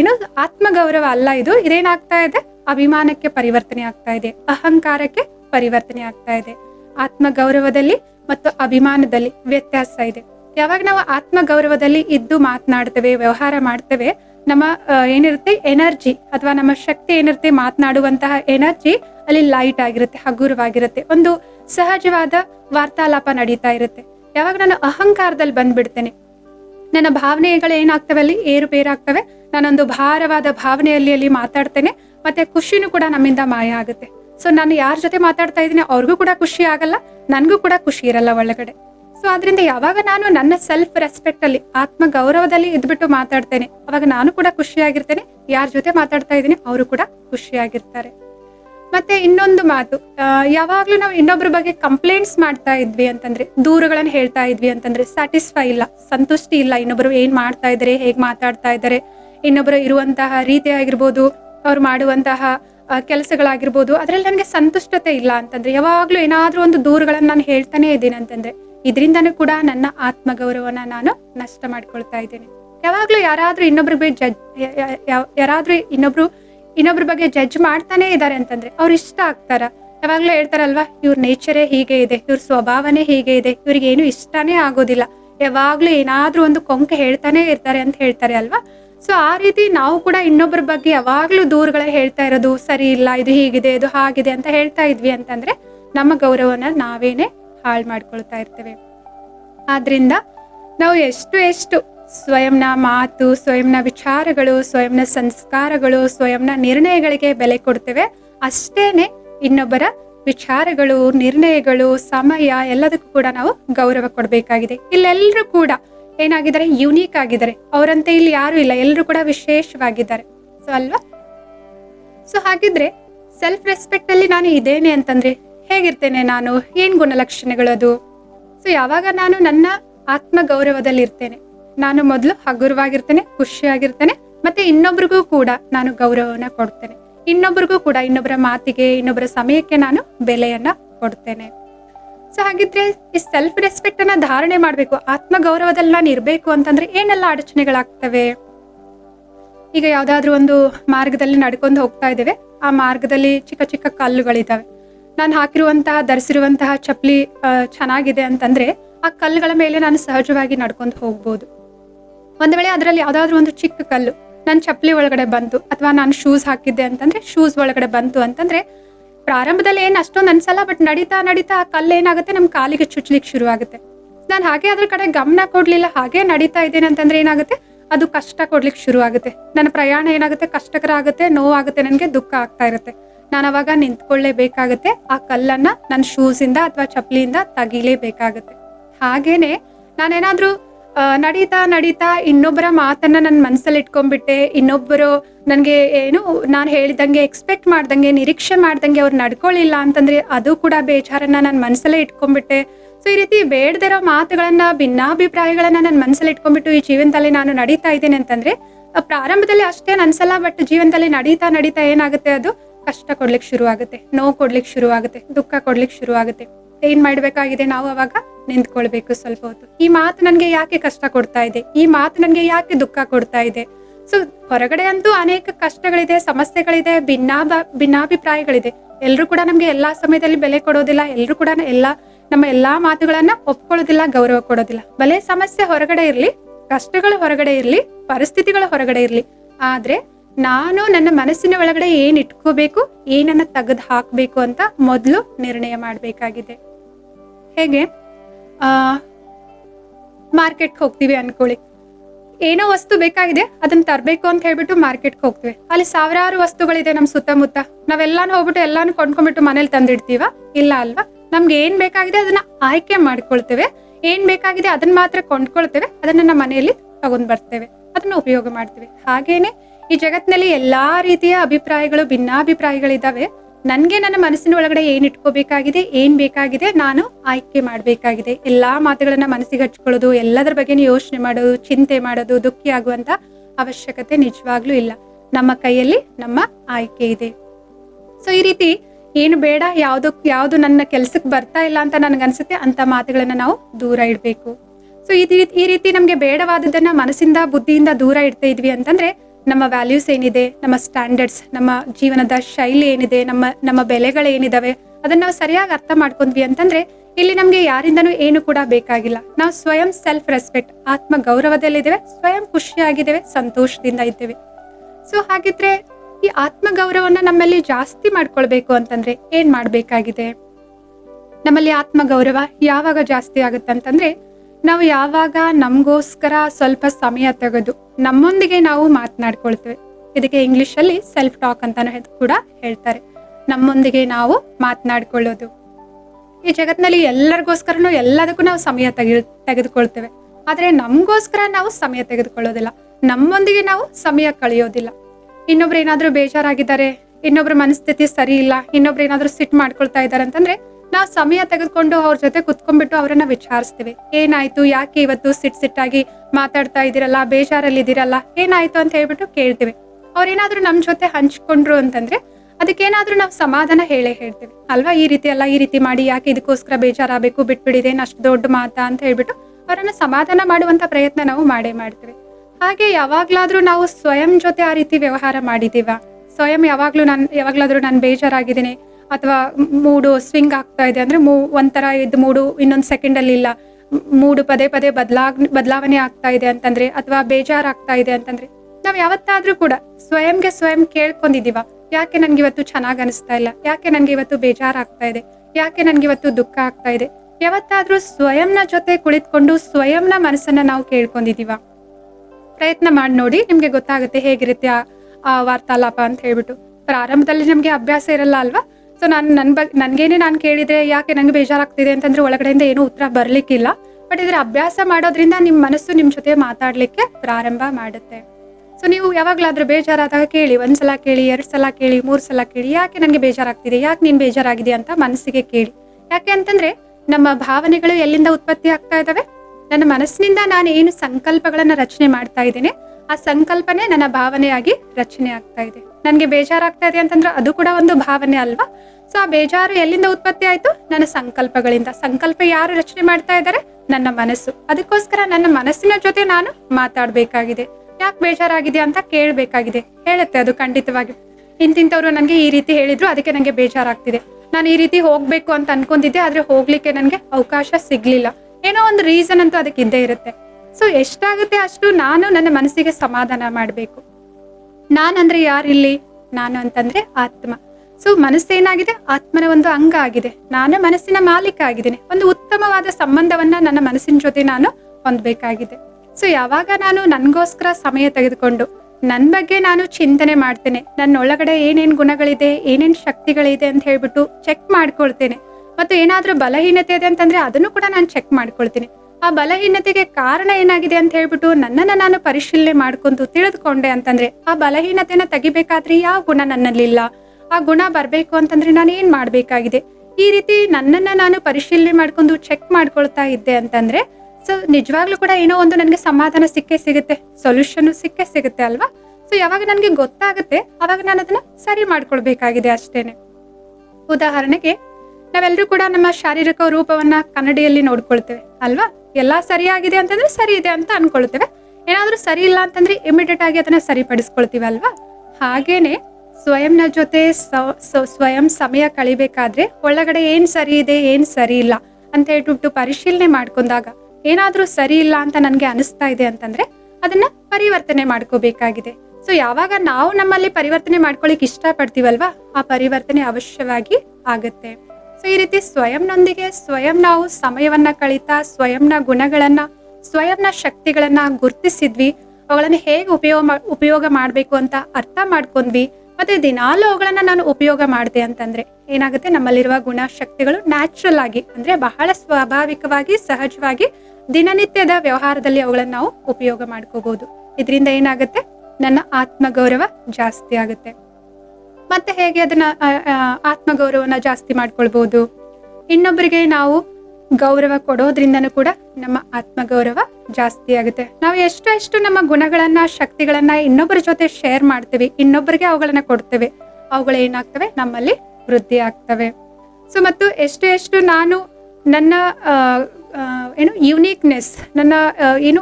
ಏನು ಆತ್ಮಗೌರವ ಅಲ್ಲ ಇದು. ಇದೇನಾಗ್ತಾ ಇದೆ? ಅಭಿಮಾನಕ್ಕೆ ಪರಿವರ್ತನೆ ಆಗ್ತಾ ಇದೆ. ಅಹಂಕಾರಕ್ಕೆ ಪರಿವರ್ತನೆ ಆಗ್ತಾ ಇದೆ. ಆತ್ಮಗೌರವದಲ್ಲಿ ಮತ್ತು ಅಭಿಮಾನದಲ್ಲಿ ವ್ಯತ್ಯಾಸ ಇದೆ. ಯಾವಾಗ ನಾವು ಆತ್ಮಗೌರವದಲ್ಲಿ ಇದ್ದು ಮಾತನಾಡ್ತೇವೆ, ವ್ಯವಹಾರ ಮಾಡ್ತೇವೆ, ನಮ್ಮ ಏನಿರುತ್ತೆ? ಎನರ್ಜಿ ಅಥವಾ ನಮ್ಮ ಶಕ್ತಿ ಏನಿರುತ್ತೆ? ಮಾತನಾಡುವಂತಹ ಎನರ್ಜಿ ಅಲ್ಲಿ ಲೈಟ್ ಆಗಿರುತ್ತೆ, ಹಗುರವಾಗಿರುತ್ತೆ. ಒಂದು ಸಹಜವಾದ ವಾರ್ತಾಲಾಪ ನಡೀತಾ ಇರುತ್ತೆ. ಯಾವಾಗ ನಾನು ಅಹಂಕಾರದಲ್ಲಿ ಬಂದ್ಬಿಡ್ತೇನೆ ನನ್ನ ಭಾವನೆಗಳು ಏನಾಗ್ತವೆ ಅಲ್ಲಿ? ಏರುಪೇರಾಗ್ತವೆ. ನಾನೊಂದು ಭಾರವಾದ ಭಾವನೆಯಲ್ಲಿ ಅಲ್ಲಿ ಮಾತಾಡ್ತೇನೆ. ಮತ್ತೆ ಖುಷಿನೂ ಕೂಡ ನಮ್ಮಿಂದ ಮಾಯ ಆಗುತ್ತೆ. ಸೊ ನಾನು ಯಾರ ಜೊತೆ ಮಾತಾಡ್ತಾ ಇದ್ದೀನಿ, ಅವ್ರಿಗೂ ಕೂಡ ಖುಷಿ ಆಗಲ್ಲ, ನನಗೂ ಕೂಡ ಖುಷಿ ಇರಲ್ಲ ಒಳಗಡೆ. ಸೊ ಅದರಿಂದ ಯಾವಾಗ ನಾನು ನನ್ನ ಸೆಲ್ಫ್ ರೆಸ್ಪೆಕ್ಟ್ ಅಲ್ಲಿ ಆತ್ಮ ಗೌರವದಲ್ಲಿ ಇದ್ಬಿಟ್ಟು ಮಾತಾಡ್ತೇನೆ, ಅವಾಗ ನಾನು ಕೂಡ ಖುಷಿಯಾಗಿರ್ತೇನೆ, ಯಾರ ಜೊತೆ ಮಾತಾಡ್ತಾ ಇದ್ದೀನಿ, ಅವರು ಕೂಡ ಖುಷಿಯಾಗಿರ್ತಾರೆ. ಮತ್ತೆ ಇನ್ನೊಂದು ಮಾತು ಯಾವಾಗಲೂ ನಾವು ಇನ್ನೊಬ್ಬರ ಬಗ್ಗೆ ಕಂಪ್ಲೇಂಟ್ಸ್ ಮಾಡ್ತಾ ಇದ್ವಿ ಅಂತಂದ್ರೆ, ದೂರುಗಳನ್ನ ಹೇಳ್ತಾ ಇದ್ವಿ ಅಂತಂದ್ರೆ ಸ್ಯಾಟಿಸ್ಫೈ ಇಲ್ಲ, ಸಂತುಷ್ಟಿ ಇಲ್ಲ. ಇನ್ನೊಬ್ರು ಏನ್ ಮಾಡ್ತಾ ಇದ್ದಾರೆ ಹೇಗ್ ಮಾತಾಡ್ತಾ ಇದ್ದಾರೆ ಇನ್ನೊಬ್ಬರು ಇರುವಂತಹ ರೀತಿ ಆಗಿರ್ಬೋದು, ಅವ್ರು ಮಾಡುವಂತಹ ಕೆಲಸಗಳಾಗಿರ್ಬೋದು, ಅದ್ರಲ್ಲಿ ನನಗೆ ಸಂತುಷ್ಟತೆ ಇಲ್ಲ ಅಂತಂದ್ರೆ, ಯಾವಾಗ್ಲೂ ಏನಾದ್ರೂ ಒಂದು ದೂರುಗಳನ್ನ ನಾನು ಹೇಳ್ತಾನೆ ಇದ್ದೀನಿ ಅಂತಂದ್ರೆ, ಇದರಿಂದನೂ ಕೂಡ ನನ್ನ ಆತ್ಮಗೌರವನ ನಾನು ನಷ್ಟ ಮಾಡ್ಕೊಳ್ತಾ ಇದ್ದೇನೆ. ಯಾವಾಗ್ಲೂ ಯಾರಾದ್ರೂ ಇನ್ನೊಬ್ರ ಜಡ್ ಯಾರಾದ್ರೂ ಇನ್ನೊಬ್ರು ಇನ್ನೊಬ್ರ ಬಗ್ಗೆ ಜಡ್ಜ್ ಮಾಡ್ತಾನೆ ಇದ್ದಾರೆ ಅಂತಂದ್ರೆ ಅವ್ರು ಇಷ್ಟ ಆಗ್ತಾರ. ಯಾವಾಗ್ಲೂ ಹೇಳ್ತಾರಲ್ವಾ, ಇವ್ರ ನೇಚರೇ ಹೀಗೆ ಇದೆ, ಇವ್ರ ಸ್ವಭಾವನೇ ಹೀಗೆ ಇದೆ, ಇವ್ರಿಗೆ ಏನು ಇಷ್ಟನೇ ಆಗೋದಿಲ್ಲ. ಯಾವಾಗ್ಲೂ ಏನಾದ್ರೂ ಒಂದು ಕೊಂಕ ಹೇಳ್ತಾನೆ ಇರ್ತಾರೆ ಅಂತ ಹೇಳ್ತಾರೆ ಅಲ್ವಾ? ಸೊ ಆ ರೀತಿ ನಾವು ಕೂಡ ಇನ್ನೊಬ್ಬರ ಬಗ್ಗೆ ಯಾವಾಗ್ಲೂ ದೂರಗಳ ಹೇಳ್ತಾ ಇರೋದು, ಸರಿ ಇಲ್ಲ, ಇದು ಹೀಗಿದೆ, ಇದು ಹಾಗಿದೆ ಅಂತ ಹೇಳ್ತಾ ಇದ್ವಿ ಅಂತಂದ್ರೆ ನಮ್ಮ ಗೌರವನ ನಾವೇನೆ ಹಾಳು ಮಾಡ್ಕೊಳ್ತಾ ಇರ್ತೇವೆ. ಆದ್ರಿಂದ ನಾವು ಎಷ್ಟು ಎಷ್ಟು ಸ್ವಯಂನ ಮಾತು ಸ್ವಯಂನ ವಿಚಾರಗಳು ಸ್ವಯಂನ ಸಂಸ್ಕಾರಗಳು ಸ್ವಯಂನ ನಿರ್ಣಯಗಳಿಗೆ ಬೆಲೆ ಕೊಡ್ತೇವೆ. ಅಷ್ಟೇನೆ ಇನ್ನೊಬ್ಬರ ವಿಚಾರಗಳು, ನಿರ್ಣಯಗಳು, ಸಮಯ ಎಲ್ಲದಕ್ಕೂ ಕೂಡ ನಾವು ಗೌರವ ಕೊಡಬೇಕಾಗಿದೆ. ಇಲ್ಲೆಲ್ಲರೂ ಕೂಡ ಏನಾಗಿದ್ದಾರೆ? ಯುನೀಕ್ ಆಗಿದ್ದಾರೆ. ಅವರಂತೆ ಇಲ್ಲಿ ಯಾರು ಇಲ್ಲ. ಎಲ್ಲರೂ ಕೂಡ ವಿಶೇಷವಾಗಿದ್ದಾರೆ. ಸೊ ಅಲ್ವಾ? ಸೊ ಹಾಗಿದ್ರೆ ಸೆಲ್ಫ್ ರೆಸ್ಪೆಕ್ಟ್ ಅಲ್ಲಿ ನಾನು ಇದೇನೆ ಅಂತಂದ್ರೆ ಹೇಗಿರ್ತೇನೆ ನಾನು? ಏನ್ ಗುಣಲಕ್ಷಣಗಳು ಅದು ಸೊ ಯಾವಾಗ ನಾನು ನನ್ನ ಆತ್ಮ ಗೌರವದಲ್ಲಿ ಇರ್ತೇನೆ ನಾನು ಮೊದಲು ಹಗುರವಾಗಿರ್ತೇನೆ, ಖುಷಿಯಾಗಿರ್ತೇನೆ, ಮತ್ತೆ ಇನ್ನೊಬ್ರಿಗೂ ಕೂಡ ನಾನು ಗೌರವನ ಕೊಡ್ತೇನೆ. ಇನ್ನೊಬ್ರಿಗೂ ಕೂಡ ಇನ್ನೊಬ್ಬರ ಮಾತಿಗೆ, ಇನ್ನೊಬ್ಬರ ಸಮಯಕ್ಕೆ ನಾನು ಬೆಲೆಯನ್ನ ಕೊಡ್ತೇನೆ. ಸೊ ಹಾಗಿದ್ರೆ ಈ ಸೆಲ್ಫ್ ರೆಸ್ಪೆಕ್ಟ್ ಅನ್ನ ಧಾರಣೆ ಮಾಡ್ಬೇಕು ಆತ್ಮ ಗೌರವದಲ್ಲಿ ನಾನು ಇರ್ಬೇಕು ಅಂತಂದ್ರೆ ಏನೆಲ್ಲ ಅಡಚಣೆಗಳಾಗ್ತವೆ? ಈಗ ಯಾವ್ದಾದ್ರು ಒಂದು ಮಾರ್ಗದಲ್ಲಿ ನಡ್ಕೊಂಡು ಹೋಗ್ತಾ ಇದ್ದೇವೆ, ಆ ಮಾರ್ಗದಲ್ಲಿ ಚಿಕ್ಕ ಚಿಕ್ಕ ಕಲ್ಲುಗಳಿದ್ದಾವೆ ನಾನು ಹಾಕಿರುವಂತಹ, ಧರಿಸಿರುವಂತಹ ಚಪ್ಪಲಿ ಚೆನ್ನಾಗಿದೆ ಅಂತಂದ್ರೆ ಆ ಕಲ್ಲುಗಳ ಮೇಲೆ ನಾನು ಸಹಜವಾಗಿ ನಡ್ಕೊಂಡು ಹೋಗ್ಬೋದು. ಒಂದ್ ವೇಳೆ ಅದರಲ್ಲಿ ಯಾವುದಾದ್ರೂ ಒಂದು ಚಿಕ್ಕ ಕಲ್ಲು ನನ್ನ ಚಪ್ಪಲಿ ಒಳಗಡೆ ಬಂತು ಅಥವಾ ನಾನು ಶೂಸ್ ಹಾಕಿದ್ದೆ ಅಂತಂದ್ರೆ ಶೂಸ್ ಒಳಗಡೆ ಬಂತು ಅಂತಂದ್ರೆ, ಪ್ರಾರಂಭದಲ್ಲಿ ಏನು ಅಷ್ಟೊಂದು ಅನ್ಸಲ್ಲ ಬಟ್ ನಡೀತಾ ನಡೀತಾ ಆ ಕಲ್ಲು ಏನಾಗುತ್ತೆ ನಮ್ಮ ಕಾಲಿಗೆ ಚುಚ್ಲಿಕ್ಕೆ ಶುರು ಆಗುತ್ತೆ ನಾನು ಹಾಗೆ ಅದ್ರ ಕಡೆ ಗಮನ ಕೊಡಲಿಲ್ಲ, ಹಾಗೆ ನಡೀತಾ ಇದ್ದೇನೆ ಅಂತಂದ್ರೆ ಏನಾಗುತ್ತೆ, ಅದು ಕಷ್ಟ ಕೊಡ್ಲಿಕ್ಕೆ ಶುರು ಆಗುತ್ತೆ ನನ್ನ ಪ್ರಯಾಣ ಏನಾಗುತ್ತೆ ಕಷ್ಟಕರ ಆಗುತ್ತೆ ನೋವಾಗುತ್ತೆ, ನನಗೆ ದುಃಖ ಆಗ್ತಾ ಇರುತ್ತೆ. ನಾನು ಅವಾಗ ನಿಂತ್ಕೊಳ್ಳೇಬೇಕಾಗುತ್ತೆ, ಆ ಕಲ್ಲನ್ನು ನನ್ನ ಶೂಸಿಂದ ಅಥವಾ ಚಪ್ಪಲಿಯಿಂದ ತಗಿಲೇಬೇಕಾಗುತ್ತೆ. ಹಾಗೇನೆ ನಾನೇನಾದರೂ ನಡೀತಾ ನಡೀತಾ ಇನ್ನೊಬ್ಬರ ಮಾತನ್ನ ನನ್ನ ಮನಸ್ಸಲ್ಲಿ ಇಟ್ಕೊಂಡ್ಬಿಟ್ಟೆ. ಇನ್ನೊಬ್ಬರು ನನಗೆ ಏನು, ನಾನು ಹೇಳಿದಂಗೆ ಎಕ್ಸ್ಪೆಕ್ಟ್ ಮಾಡ್ದಂಗೆ, ನಿರೀಕ್ಷೆ ಮಾಡ್ದಂಗೆ ಅವ್ರು ನಡ್ಕೊಳ್ಳಿಲ್ಲ ಅಂತಂದ್ರೆ ಅದು ಕೂಡ ಬೇಜಾರನ್ನ ನನ್ನ ಮನಸ್ಸಲ್ಲೇ ಇಟ್ಕೊಂಡ್ಬಿಟ್ಟೆ. ಸೊ ಈ ರೀತಿ ಬೇಡದಿರೋ ಮಾತುಗಳನ್ನ, ಭಿನ್ನಾಭಿಪ್ರಾಯಗಳನ್ನ ನನ್ನ ಮನಸ್ಸಲ್ಲಿ ಇಟ್ಕೊಂಡ್ಬಿಟ್ಟು ಈ ಜೀವನದಲ್ಲಿ ನಾನು ನಡೀತಾ ಇದ್ದೇನೆ ಅಂತಂದ್ರೆ ಪ್ರಾರಂಭದಲ್ಲಿ ಅಷ್ಟೇ ಅನ್ಸಲ್ಲ ಬಟ್ ಜೀವನದಲ್ಲಿ ನಡೀತಾ ನಡೀತಾ ಏನಾಗುತ್ತೆ ಅದು ಕಷ್ಟ ಕೊಡ್ಲಿಕ್ಕೆ ಶುರು ಆಗುತ್ತೆ ನೋವು ಕೊಡ್ಲಿಕ್ಕೆ ಶುರು ಆಗುತ್ತೆ ದುಃಖ ಕೊಡ್ಲಿಕ್ಕೆ ಶುರು ಆಗುತ್ತೆ ಏನ್ ಮಾಡ್ಬೇಕಾಗಿದೆ ನಾವು ಅವಾಗ ನಿಂತ್ಕೊಳ್ಬೇಕು ಸ್ವಲ್ಪ ಹೊತ್ತು. ಈ ಮಾತು ನನ್ಗೆ ಯಾಕೆ ಕಷ್ಟ ಕೊಡ್ತಾ ಇದೆ? ಈ ಮಾತು ನನ್ಗೆ ಯಾಕೆ ದುಃಖ ಕೊಡ್ತಾ ಇದೆ? ಸೊ ಹೊರಗಡೆ ಅಂತೂ ಅನೇಕ ಕಷ್ಟಗಳಿದೆ, ಸಮಸ್ಯೆಗಳಿದೆ, ಭಿನ್ನಾಭ, ಭಿನ್ನಾಭಿಪ್ರಾಯಗಳಿದೆ. ಎಲ್ಲರೂ ಕೂಡ ನಮ್ಗೆ ಎಲ್ಲಾ ಸಮಯದಲ್ಲಿ ಬೆಲೆ ಕೊಡೋದಿಲ್ಲ ಎಲ್ಲರೂ ಕೂಡ ಎಲ್ಲಾ, ನಮ್ಮ ಎಲ್ಲಾ ಮಾತುಗಳನ್ನ ಒಪ್ಕೊಳ್ಳೋದಿಲ್ಲ, ಗೌರವ ಕೊಡೋದಿಲ್ಲ. ಬಲೆ ಸಮಸ್ಯೆ ಹೊರಗಡೆ ಇರ್ಲಿ, ಕಷ್ಟಗಳು ಹೊರಗಡೆ ಇರ್ಲಿ, ಪರಿಸ್ಥಿತಿಗಳು ಹೊರಗಡೆ ಇರ್ಲಿ. ಆದ್ರೆ ನಾನು ನನ್ನ ಮನಸ್ಸಿನ ಒಳಗಡೆ ಏನ್ ಇಟ್ಕೋಬೇಕು, ಏನನ್ನ ತೆಗೆದು ಹಾಕ್ಬೇಕು ಅಂತ ಮೊದಲು ನಿರ್ಣಯ ಮಾಡಬೇಕಾಗಿದೆ. ಹೇಗೆ? ಮಾರ್ಕೆಟ್ಗೆ ಹೋಗ್ತೀವಿ ಅನ್ಕೊಳ್ಳಿ. ಏನೋ ವಸ್ತು ಬೇಕಾಗಿದೆ ಅದನ್ನ ತರಬೇಕು ಅಂತ ಹೇಳ್ಬಿಟ್ಟು ಮಾರ್ಕೆಟ್ಗೆ ಹೋಗ್ತೀವಿ. ಅಲ್ಲಿ ಸಾವಿರಾರು ವಸ್ತುಗಳಿದೆ ನಮ್ಮ ಸುತ್ತಮುತ್ತ. ನಾವೆಲ್ಲಾನು ಹೋಗ್ಬಿಟ್ಟು ಎಲ್ಲಾನು ಕೊಂಡ್ಕೊಂಡ್ಬಿಟ್ಟು ಮನೇಲಿ ತಂದಿಡ್ತೀವ? ಇಲ್ಲ ಅಲ್ವಾ? ನಮ್ಗೆ ಏನ್ ಬೇಕಾಗಿದೆ ಅದನ್ನ ಆಯ್ಕೆ ಮಾಡ್ಕೊಳ್ತೇವೆ. ಏನ್ ಬೇಕಾಗಿದೆ ಅದನ್ನ ಮಾತ್ರ ಕೊಂಡ್ಕೊಳ್ತೇವೆ. ಅದನ್ನ ನಮ್ಮ ಮನೆಯಲ್ಲಿ ತಗೊಂಡ್ ಬರ್ತೇವೆ. ಅದನ್ನ ಉಪಯೋಗ ಮಾಡ್ತೇವೆ. ಹಾಗೇನೆ ಈ ಜಗತ್ತಿನಲ್ಲಿ ಎಲ್ಲಾ ರೀತಿಯ ಅಭಿಪ್ರಾಯಗಳು ಭಿನ್ನಾಭಿಪ್ರಾಯಗಳಿದ್ದಾವೆ ನನಗೆ ನನ್ನ ಮನಸ್ಸಿನ ಒಳಗಡೆ ಏನ್ ಇಟ್ಕೋಬೇಕಾಗಿದೆ, ಏನ್ ಬೇಕಾಗಿದೆ, ನಾನು ಆಯ್ಕೆ ಮಾಡ್ಬೇಕಾಗಿದೆ. ಎಲ್ಲಾ ಮಾತುಗಳನ್ನ ಮನಸ್ಸಿಗೆ ಹಚ್ಕೊಳ್ಳೋದು, ಎಲ್ಲದರ ಬಗ್ಗೆ ಯೋಚನೆ ಮಾಡೋದು, ಚಿಂತೆ ಮಾಡೋದು, ದುಃಖಿ ಆಗುವಂತ ಅವಶ್ಯಕತೆ ನಿಜವಾಗ್ಲೂ ಇಲ್ಲ. ನಮ್ಮ ಕೈಯಲ್ಲಿ ನಮ್ಮ ಆಯ್ಕೆ ಇದೆ. ಸೊ ಈ ರೀತಿ ಏನು ಬೇಡ, ಯಾವುದು ಯಾವುದು ನನ್ನ ಕೆಲ್ಸಕ್ಕೆ ಬರ್ತಾ ಇಲ್ಲ ಅಂತ ನನಗನ್ಸುತ್ತೆ, ಅಂತ ಮಾತುಗಳನ್ನ ನಾವು ದೂರ ಇಡಬೇಕು. ಸೊ ಈ ರೀತಿ ಈ ರೀತಿ ನಮಗೆ ಬೇಡವಾದದನ್ನ ಮನಸ್ಸಿಂದ, ಬುದ್ಧಿಯಿಂದ ದೂರ ಇಡ್ತಾ ಇದ್ವಿ ಅಂತಂದ್ರೆ ನಮ್ಮ ವ್ಯಾಲ್ಯೂಸ್ ಏನಿದೆ, ನಮ್ಮ ಸ್ಟ್ಯಾಂಡರ್ಡ್ಸ್ ನಮ್ಮ ಜೀವನದ ಶೈಲಿ ಏನಿದೆ, ನಮ್ಮ ನಮ್ಮ ಬೆಲೆಗಳೇನಿದಾವೆ ಅದನ್ನ ನಾವು ಸರಿಯಾಗಿ ಅರ್ಥ ಮಾಡ್ಕೊಂಡ್ವಿ ಅಂತಂದ್ರೆ ಇಲ್ಲಿ ನಮ್ಗೆ ಯಾರಿಂದನೂ ಏನು ಕೂಡ ಬೇಕಾಗಿಲ್ಲ. ನಾವು ಸ್ವಯಂ ಸೆಲ್ಫ್ ರೆಸ್ಪೆಕ್ಟ್ ಆತ್ಮ ಗೌರವದಲ್ಲಿದ್ದೇವೆ ಸ್ವಯಂ ಖುಷಿಯಾಗಿದ್ದೇವೆ, ಸಂತೋಷದಿಂದ ಇದ್ದೇವೆ. ಸೊ ಹಾಗಿದ್ರೆ ಈ ಆತ್ಮ ಗೌರವನ ನಮ್ಮಲ್ಲಿ ಜಾಸ್ತಿ ಮಾಡ್ಕೊಳ್ಬೇಕು ಅಂತಂದ್ರೆ ಏನ್ ಮಾಡ್ಬೇಕಾಗಿದೆ? ನಮ್ಮಲ್ಲಿ ಆತ್ಮ ಗೌರವ ಯಾವಾಗ ಜಾಸ್ತಿ ಆಗುತ್ತೆ ಅಂತಂದ್ರೆ ನಾವು ಯಾವಾಗ ನಮಗೋಸ್ಕರ ಸ್ವಲ್ಪ ಸಮಯ ತೆಗೆದು ನಮ್ಮೊಂದಿಗೆ ನಾವು ಮಾತನಾಡ್ಕೊಳ್ತೇವೆ. ಇದಕ್ಕೆ ಇಂಗ್ಲಿಷ್ ಅಲ್ಲಿ ಸೆಲ್ಫ್ ಟಾಕ್ ಅಂತಾನೂ ಹೆ- ಕೂಡ ಹೇಳ್ತಾರೆ. ನಮ್ಮೊಂದಿಗೆ ನಾವು ಮಾತನಾಡ್ಕೊಳ್ಳೋದು. ಈ ಜಗತ್ತಿನಲ್ಲಿ ಎಲ್ಲರಿಗೋಸ್ಕರನೂ ಎಲ್ಲದಕ್ಕೂ ನಾವು ಸಮಯ ತೆಗೆ ತೆಗೆದುಕೊಳ್ತೇವೆ. ಆದ್ರೆ ನಮಗೋಸ್ಕರ ನಾವು ಸಮಯ ತೆಗೆದುಕೊಳ್ಳೋದಿಲ್ಲ. ನಮ್ಮೊಂದಿಗೆ ನಾವು ಸಮಯ ಕಳೆಯೋದಿಲ್ಲ. ಇನ್ನೊಬ್ರು ಏನಾದ್ರೂ ಬೇಜಾರಾಗಿದ್ದಾರೆ, ಇನ್ನೊಬ್ರ ಮನಸ್ಥಿತಿ ಸರಿ ಇಲ್ಲ, ಇನ್ನೊಬ್ರು ಏನಾದ್ರೂ ಸಿಟ್ ಮಾಡ್ಕೊಳ್ತಾ ಇದ್ದಾರೆ ಅಂತಂದ್ರೆ ನಾವು ಸಮಯ ತೆಗೆದುಕೊಂಡು ಅವ್ರ ಜೊತೆ ಕುತ್ಕೊಂಡ್ಬಿಟ್ಟು ಅವರನ್ನ ವಿಚಾರಿಸ್ತೇವೆ. ಏನಾಯ್ತು? ಯಾಕೆ ಇವತ್ತು ಸಿಟ್ ಸಿಟ್ಟಾಗಿ ಮಾತಾಡ್ತಾ ಇದ್ದೀರಲ್ಲ? ಬೇಜಾರಲ್ಲಿ ಇದ್ದೀರಲ್ಲ ಏನಾಯ್ತು ಅಂತ ಹೇಳ್ಬಿಟ್ಟು ಕೇಳ್ತೇವೆ. ಅವ್ರೇನಾದ್ರೂ ನಮ್ ಜೊತೆ ಹಂಚ್ಕೊಂಡ್ರು ಅಂತಂದ್ರೆ ಅದಕ್ಕೇನಾದ್ರೂ ನಾವು ಸಮಾಧಾನ ಹೇಳೇ ಹೇಳ್ತೇವೆ. ಅಲ್ವಾ? ಈ ರೀತಿ ಅಲ್ಲ, ಈ ರೀತಿ ಮಾಡಿ, ಯಾಕೆ ಇದಕ್ಕೋಸ್ಕರ ಬೇಜಾರಾಗಬೇಕು? ಬಿಟ್ಬಿಡಿದೇನು ಅಷ್ಟು ದೊಡ್ಡ ಮಾತಾ ಅಂತ ಹೇಳ್ಬಿಟ್ಟು ಅವರನ್ನ ಸಮಾಧಾನ ಮಾಡುವಂತ ಪ್ರಯತ್ನ ನಾವು ಮಾಡೇ ಮಾಡ್ತೇವೆ. ಹಾಗೆ ಯಾವಾಗ್ಲಾದ್ರೂ ನಾವು ಸ್ವಯಂ ಜೊತೆ ಆ ರೀತಿ ವ್ಯವಹಾರ ಮಾಡಿದೀವ ಸ್ವಯಂ ಯಾವಾಗ್ಲೂ ನಾನು, ಯಾವಾಗ್ಲಾದ್ರೂ ನಾನು ಬೇಜಾರಾಗಿದ್ದೀನಿ ಅಥವಾ ಮೂಡು ಸ್ವಿಂಗ್ ಆಗ್ತಾ ಇದೆ ಅಂದ್ರೆ ಮೂ ಒಂಥರ ಇದ್ದು ಮೂಡು ಇನ್ನೊಂದು ಸೆಕೆಂಡ್ ಅಲ್ಲಿ ಇಲ್ಲ. ಮೂಡು ಪದೇ ಪದೇ ಬದಲಾಗ್ ಬದಲಾವಣೆ ಆಗ್ತಾ ಇದೆ ಅಂತಂದ್ರೆ ಅಥವಾ ಬೇಜಾರಾಗ್ತಾ ಇದೆ ಅಂತಂದ್ರೆ ನಾವ್ ಯಾವತ್ತಾದ್ರೂ ಕೂಡ ಸ್ವಯಂಗೆ ಸ್ವಯಂ ಕೇಳ್ಕೊಂಡಿದೀವ ಯಾಕೆ ನನ್ಗೆ ಇವತ್ತು ಚೆನ್ನಾಗ್ ಅನಿಸ್ತಾ ಇಲ್ಲ? ಯಾಕೆ ನನ್ಗೆ ಇವತ್ತು ಬೇಜಾರಾಗ್ತಾ ಇದೆ? ಯಾಕೆ ನನ್ಗೆ ಇವತ್ತು ದುಃಖ ಆಗ್ತಾ ಇದೆ? ಯಾವತ್ತಾದ್ರೂ ಸ್ವಯಂನ ಜೊತೆ ಕುಳಿತುಕೊಂಡು ಸ್ವಯಂನ ಮನಸ್ಸನ್ನ ನಾವು ಕೇಳ್ಕೊಂಡಿದೀವ ಪ್ರಯತ್ನ ಮಾಡಿ ನೋಡಿ, ನಿಮ್ಗೆ ಗೊತ್ತಾಗುತ್ತೆ ಹೇಗಿರುತ್ತೆ ಆ ವಾರ್ತಾಲಾಪ ಅಂತ ಹೇಳ್ಬಿಟ್ಟು. ಪ್ರಾರಂಭದಲ್ಲಿ ನಮ್ಗೆ ಅಭ್ಯಾಸ ಇರಲ್ಲ ಅಲ್ವಾ? ಸೊ ನಾನು ನನ್ನ ಬಗ್ಗೆ ನನಗೇನೆ ನಾನು ಕೇಳಿದ್ರೆ ಯಾಕೆ ನನಗೆ ಬೇಜಾರಾಗ್ತಿದೆ ಅಂತಂದ್ರೆ ಒಳಗಡೆಯಿಂದ ಏನೂ ಉತ್ತರ ಬರ್ಲಿಕ್ಕಿಲ್ಲ. ಬಟ್ ಇದ್ರ ಅಭ್ಯಾಸ ಮಾಡೋದ್ರಿಂದ ನಿಮ್ ಮನಸ್ಸು ನಿಮ್ ಜೊತೆ ಮಾತಾಡ್ಲಿಕ್ಕೆ ಪ್ರಾರಂಭ ಮಾಡುತ್ತೆ. ಸೊ ನೀವು ಯಾವಾಗ್ಲಾದ್ರೂ ಬೇಜಾರಾದಾಗ ಕೇಳಿ, ಒಂದ್ಸಲ ಕೇಳಿ ಎರಡ್ ಸಲ ಕೇಳಿ ಮೂರ್ ಸಲ ಕೇಳಿ, ಯಾಕೆ ನನಗೆ ಬೇಜಾರಾಗ್ತಿದೆ, ಯಾಕೆ ನೀನ್ ಬೇಜಾರಾಗಿದೆ ಅಂತ ಮನಸ್ಸಿಗೆ ಕೇಳಿ. ಯಾಕೆ ಅಂತಂದ್ರೆ ನಮ್ಮ ಭಾವನೆಗಳು ಎಲ್ಲಿಂದ ಉತ್ಪತ್ತಿ ಆಗ್ತಾ ಇದಾವೆ ನನ್ನ ಮನಸ್ಸಿನಿಂದ ನಾನು ಏನು ಸಂಕಲ್ಪಗಳನ್ನು ರಚನೆ ಮಾಡ್ತಾ ಇದ್ದೇನೆ ಆ ಸಂಕಲ್ಪನೆ ನನ್ನ ಭಾವನೆಯಾಗಿ ರಚನೆ ಆಗ್ತಾ ಇದೆ. ನನಗೆ ಬೇಜಾರಾಗ್ತಾ ಇದೆ ಅಂತಂದ್ರೆ ಅದು ಕೂಡ ಒಂದು ಭಾವನೆ ಅಲ್ವಾ? ಸೊ ಆ ಬೇಜಾರು ಎಲ್ಲಿಂದ ಉತ್ಪತ್ತಿ ಆಯಿತು? ನನ್ನ ಸಂಕಲ್ಪಗಳಿಂದ. ಸಂಕಲ್ಪ ಯಾರು ರಚನೆ ಮಾಡ್ತಾ ಇದ್ದಾರೆ? ನನ್ನ ಮನಸ್ಸು. ಅದಕ್ಕೋಸ್ಕರ ನನ್ನ ಮನಸ್ಸಿನ ಜೊತೆ ನಾನು ಮಾತಾಡ್ಬೇಕಾಗಿದೆ. ಯಾಕೆ ಬೇಜಾರಾಗಿದೆ ಅಂತ ಕೇಳ್ಬೇಕಾಗಿದೆ. ಹೇಳುತ್ತೆ ಅದು ಖಂಡಿತವಾಗಿ. ಇಂತಿಂತವ್ರು ನನಗೆ ಈ ರೀತಿ ಹೇಳಿದ್ರು, ಅದಕ್ಕೆ ನನಗೆ ಬೇಜಾರಾಗ್ತಿದೆ. ನಾನು ಈ ರೀತಿ ಹೋಗ್ಬೇಕು ಅಂತ ಅನ್ಕೊಂಡಿದ್ದೆ, ಆದ್ರೆ ಹೋಗ್ಲಿಕ್ಕೆ ನನಗೆ ಅವಕಾಶ ಸಿಗ್ಲಿಲ್ಲ. ಏನೋ ಒಂದು ರೀಸನ್ ಅಂತೂ ಅದಕ್ಕೆ ಇದ್ದೇ ಇರುತ್ತೆ. ಸೊ ಎಷ್ಟಾಗುತ್ತೆ ಅಷ್ಟು ನಾನು ನನ್ನ ಮನಸ್ಸಿಗೆ ಸಮಾಧಾನ ಮಾಡಬೇಕು. ನಾನಂದ್ರೆ ಯಾರಿಲ್ಲಿ ನಾನು ಅಂತಂದ್ರೆ ಆತ್ಮ. ಸೊ ಮನಸ್ಸೇನಾಗಿದೆ? ಆತ್ಮನ ಒಂದು ಅಂಗ ಆಗಿದೆ. ನಾನು ಮನಸ್ಸಿನ ಮಾಲೀಕ ಆಗಿದ್ದೀನಿ. ಒಂದು ಉತ್ತಮವಾದ ಸಂಬಂಧವನ್ನ ನನ್ನ ಮನಸ್ಸಿನ ಜೊತೆ ನಾನು ಹೊಂದಬೇಕಾಗಿದೆ. ಸೊ ಯಾವಾಗ ನಾನು ನನಗೋಸ್ಕರ ಸಮಯ ತೆಗೆದುಕೊಂಡು ನನ್ನ ಬಗ್ಗೆ ನಾನು ಚಿಂತನೆ ಮಾಡ್ತೇನೆ ನನ್ನ ಒಳಗಡೆ ಏನೇನ್ ಗುಣಗಳಿದೆ, ಏನೇನ್ ಶಕ್ತಿಗಳಿದೆ ಅಂತ ಹೇಳ್ಬಿಟ್ಟು ಚೆಕ್ ಮಾಡ್ಕೊಳ್ತೇನೆ. ಮತ್ತು ಏನಾದ್ರೂ ಬಲಹೀನತೆ ಇದೆ ಅಂತಂದ್ರೆ ಅದನ್ನು ಕೂಡ ನಾನು ಚೆಕ್ ಮಾಡ್ಕೊಳ್ತೀನಿ. ಆ ಬಲಹೀನತೆಗೆ ಕಾರಣ ಏನಾಗಿದೆ ಅಂತ ಹೇಳ್ಬಿಟ್ಟು ನನ್ನನ್ನ ನಾನು ಪರಿಶೀಲನೆ ಮಾಡ್ಕೊಂಡು ತಿಳಿದುಕೊಂಡೆ ಅಂತಂದ್ರೆ ಆ ಬಲಹೀನತೆನ ತೆಗಿಬೇಕಾದ್ರೆ ಯಾವ ಗುಣ ನನ್ನಲ್ಲಿಲ್ಲ. ಆ ಗುಣ ಬರಬೇಕು ಅಂತಂದ್ರೆ ನಾನು ಏನ್ ಮಾಡ್ಬೇಕಾಗಿದೆ? ಈ ರೀತಿ ನನ್ನನ್ನ ನಾನು ಪರಿಶೀಲನೆ ಮಾಡ್ಕೊಂಡು ಚೆಕ್ ಮಾಡ್ಕೊಳ್ತಾ ಇದ್ದೆ ಅಂತಂದ್ರೆ ಸೊ ನಿಜವಾಗ್ಲೂ ಕೂಡ ಏನೋ ಒಂದು ನನಗೆ ಸಮಾಧಾನ ಸಿಕ್ಕೇ ಸಿಗುತ್ತೆ ಸೊಲ್ಯೂಷನ್ ಸಿಕ್ಕೇ ಸಿಗುತ್ತೆ ಅಲ್ವಾ? ಸೊ ಯಾವಾಗ ನನಗೆ ಗೊತ್ತಾಗುತ್ತೆ, ಅವಾಗ ನಾನು ಅದನ್ನ ಸರಿ ಮಾಡ್ಕೊಳ್ಬೇಕಾಗಿದೆ ಅಷ್ಟೇನೆ. ಉದಾಹರಣೆಗೆ ನಾವೆಲ್ಲರೂ ಕೂಡ ನಮ್ಮ ಶಾರೀರಿಕ ರೂಪವನ್ನ ಕನ್ನಡಿಯಲ್ಲಿ ನೋಡ್ಕೊಳ್ತೇವೆ ಅಲ್ವಾ? ಎಲ್ಲಾ ಸರಿಯಾಗಿದೆ ಅಂತಂದ್ರೆ ಸರಿ ಇದೆ ಅಂತ ಅನ್ಕೊಳ್ತೇವೆ. ಏನಾದರೂ ಸರಿ ಇಲ್ಲ ಅಂತಂದ್ರೆ ಇಮಿಡಿಯೇಟ್ ಆಗಿ ಅದನ್ನ ಸರಿಪಡಿಸ್ಕೊಳ್ತೀವಿ ಅಲ್ವಾ? ಹಾಗೇನೆ ಸ್ವಯಂನ ಜೊತೆ ಸ್ವಯಂ ಸಮಯ ಕಳಿಬೇಕಾದ್ರೆ ಒಳಗಡೆ ಏನ್ ಸರಿ ಇದೆ, ಏನ್ ಸರಿ ಇಲ್ಲ ಅಂತ ಹೇಳ್ಬಿಟ್ಟು ಪರಿಶೀಲನೆ ಮಾಡ್ಕೊಂಡಾಗ ಏನಾದರೂ ಸರಿ ಇಲ್ಲ ಅಂತ ನನಗೆ ಅನಿಸ್ತಾ ಇದೆ ಅಂತಂದ್ರೆ ಅದನ್ನ ಪರಿವರ್ತನೆ ಮಾಡ್ಕೋಬೇಕಾಗಿದೆ. ಸೊ ಯಾವಾಗ ನಾವು ನಮ್ಮಲ್ಲಿ ಪರಿವರ್ತನೆ ಮಾಡ್ಕೊಳಿಕ್ ಇಷ್ಟ ಪಡ್ತೀವಲ್ವಾ ಆ ಪರಿವರ್ತನೆ ಅವಶ್ಯವಾಗಿ ಆಗುತ್ತೆ. ಸೊ ಈ ರೀತಿ ಸ್ವಯಂನೊಂದಿಗೆ ಸ್ವಯಂ ನಾವು ಸಮಯವನ್ನ ಕಳೀತಾ, ಸ್ವಯಂನ ಗುಣಗಳನ್ನ, ಸ್ವಯಂನ ಶಕ್ತಿಗಳನ್ನ ಗುರುತಿಸಿದ್ವಿ. ಅವುಗಳನ್ನ ಹೇಗೆ ಉಪಯೋಗ ಉಪಯೋಗ ಮಾಡ್ಬೇಕು ಅಂತ ಅರ್ಥ ಮಾಡ್ಕೊಂಡ್ವಿ. ಮತ್ತೆ ದಿನಾಲೂ ಅವುಗಳನ್ನ ನಾನು ಉಪಯೋಗ ಮಾಡಿದೆ ಅಂತಂದ್ರೆ ಏನಾಗುತ್ತೆ? ನಮ್ಮಲ್ಲಿರುವ ಗುಣ ಶಕ್ತಿಗಳು ನ್ಯಾಚುರಲ್ ಆಗಿ, ಅಂದ್ರೆ ಬಹಳ ಸ್ವಾಭಾವಿಕವಾಗಿ, ಸಹಜವಾಗಿ ದಿನನಿತ್ಯದ ವ್ಯವಹಾರದಲ್ಲಿ ಅವುಗಳನ್ನ ನಾವು ಉಪಯೋಗ ಮಾಡ್ಕೋಬಹುದು ಇದರಿಂದ ಏನಾಗುತ್ತೆ? ನನ್ನ ಆತ್ಮಗೌರವ ಜಾಸ್ತಿ ಆಗುತ್ತೆ. ಮತ್ತೆ ಹೇಗೆ ಅದನ್ನ ಆತ್ಮಗೌರವನ ಜಾಸ್ತಿ ಮಾಡ್ಕೊಳ್ಬಹುದು ಇನ್ನೊಬ್ಬರಿಗೆ ನಾವು ಗೌರವ ಕೊಡೋದ್ರಿಂದನೂ ಕೂಡ ನಮ್ಮ ಆತ್ಮಗೌರವ ಜಾಸ್ತಿ ಆಗುತ್ತೆ. ನಾವು ಎಷ್ಟು ಎಷ್ಟು ನಮ್ಮ ಗುಣಗಳನ್ನ, ಶಕ್ತಿಗಳನ್ನ ಇನ್ನೊಬ್ಬರ ಜೊತೆ ಶೇರ್ ಮಾಡ್ತೀವಿ. ಇನ್ನೊಬ್ಬರಿಗೆ ಅವುಗಳನ್ನ ಕೊಡ್ತೇವೆ. ಅವುಗಳು ಏನಾಗ್ತವೆ? ನಮ್ಮಲ್ಲಿ ವೃದ್ಧಿ ಆಗ್ತವೆ. ಸೊ ಮತ್ತು ಎಷ್ಟು ಎಷ್ಟು ನಾನು ನನ್ನ ಏನು ಯುನೀಕ್ನೆಸ್ ನನ್ನ ಏನು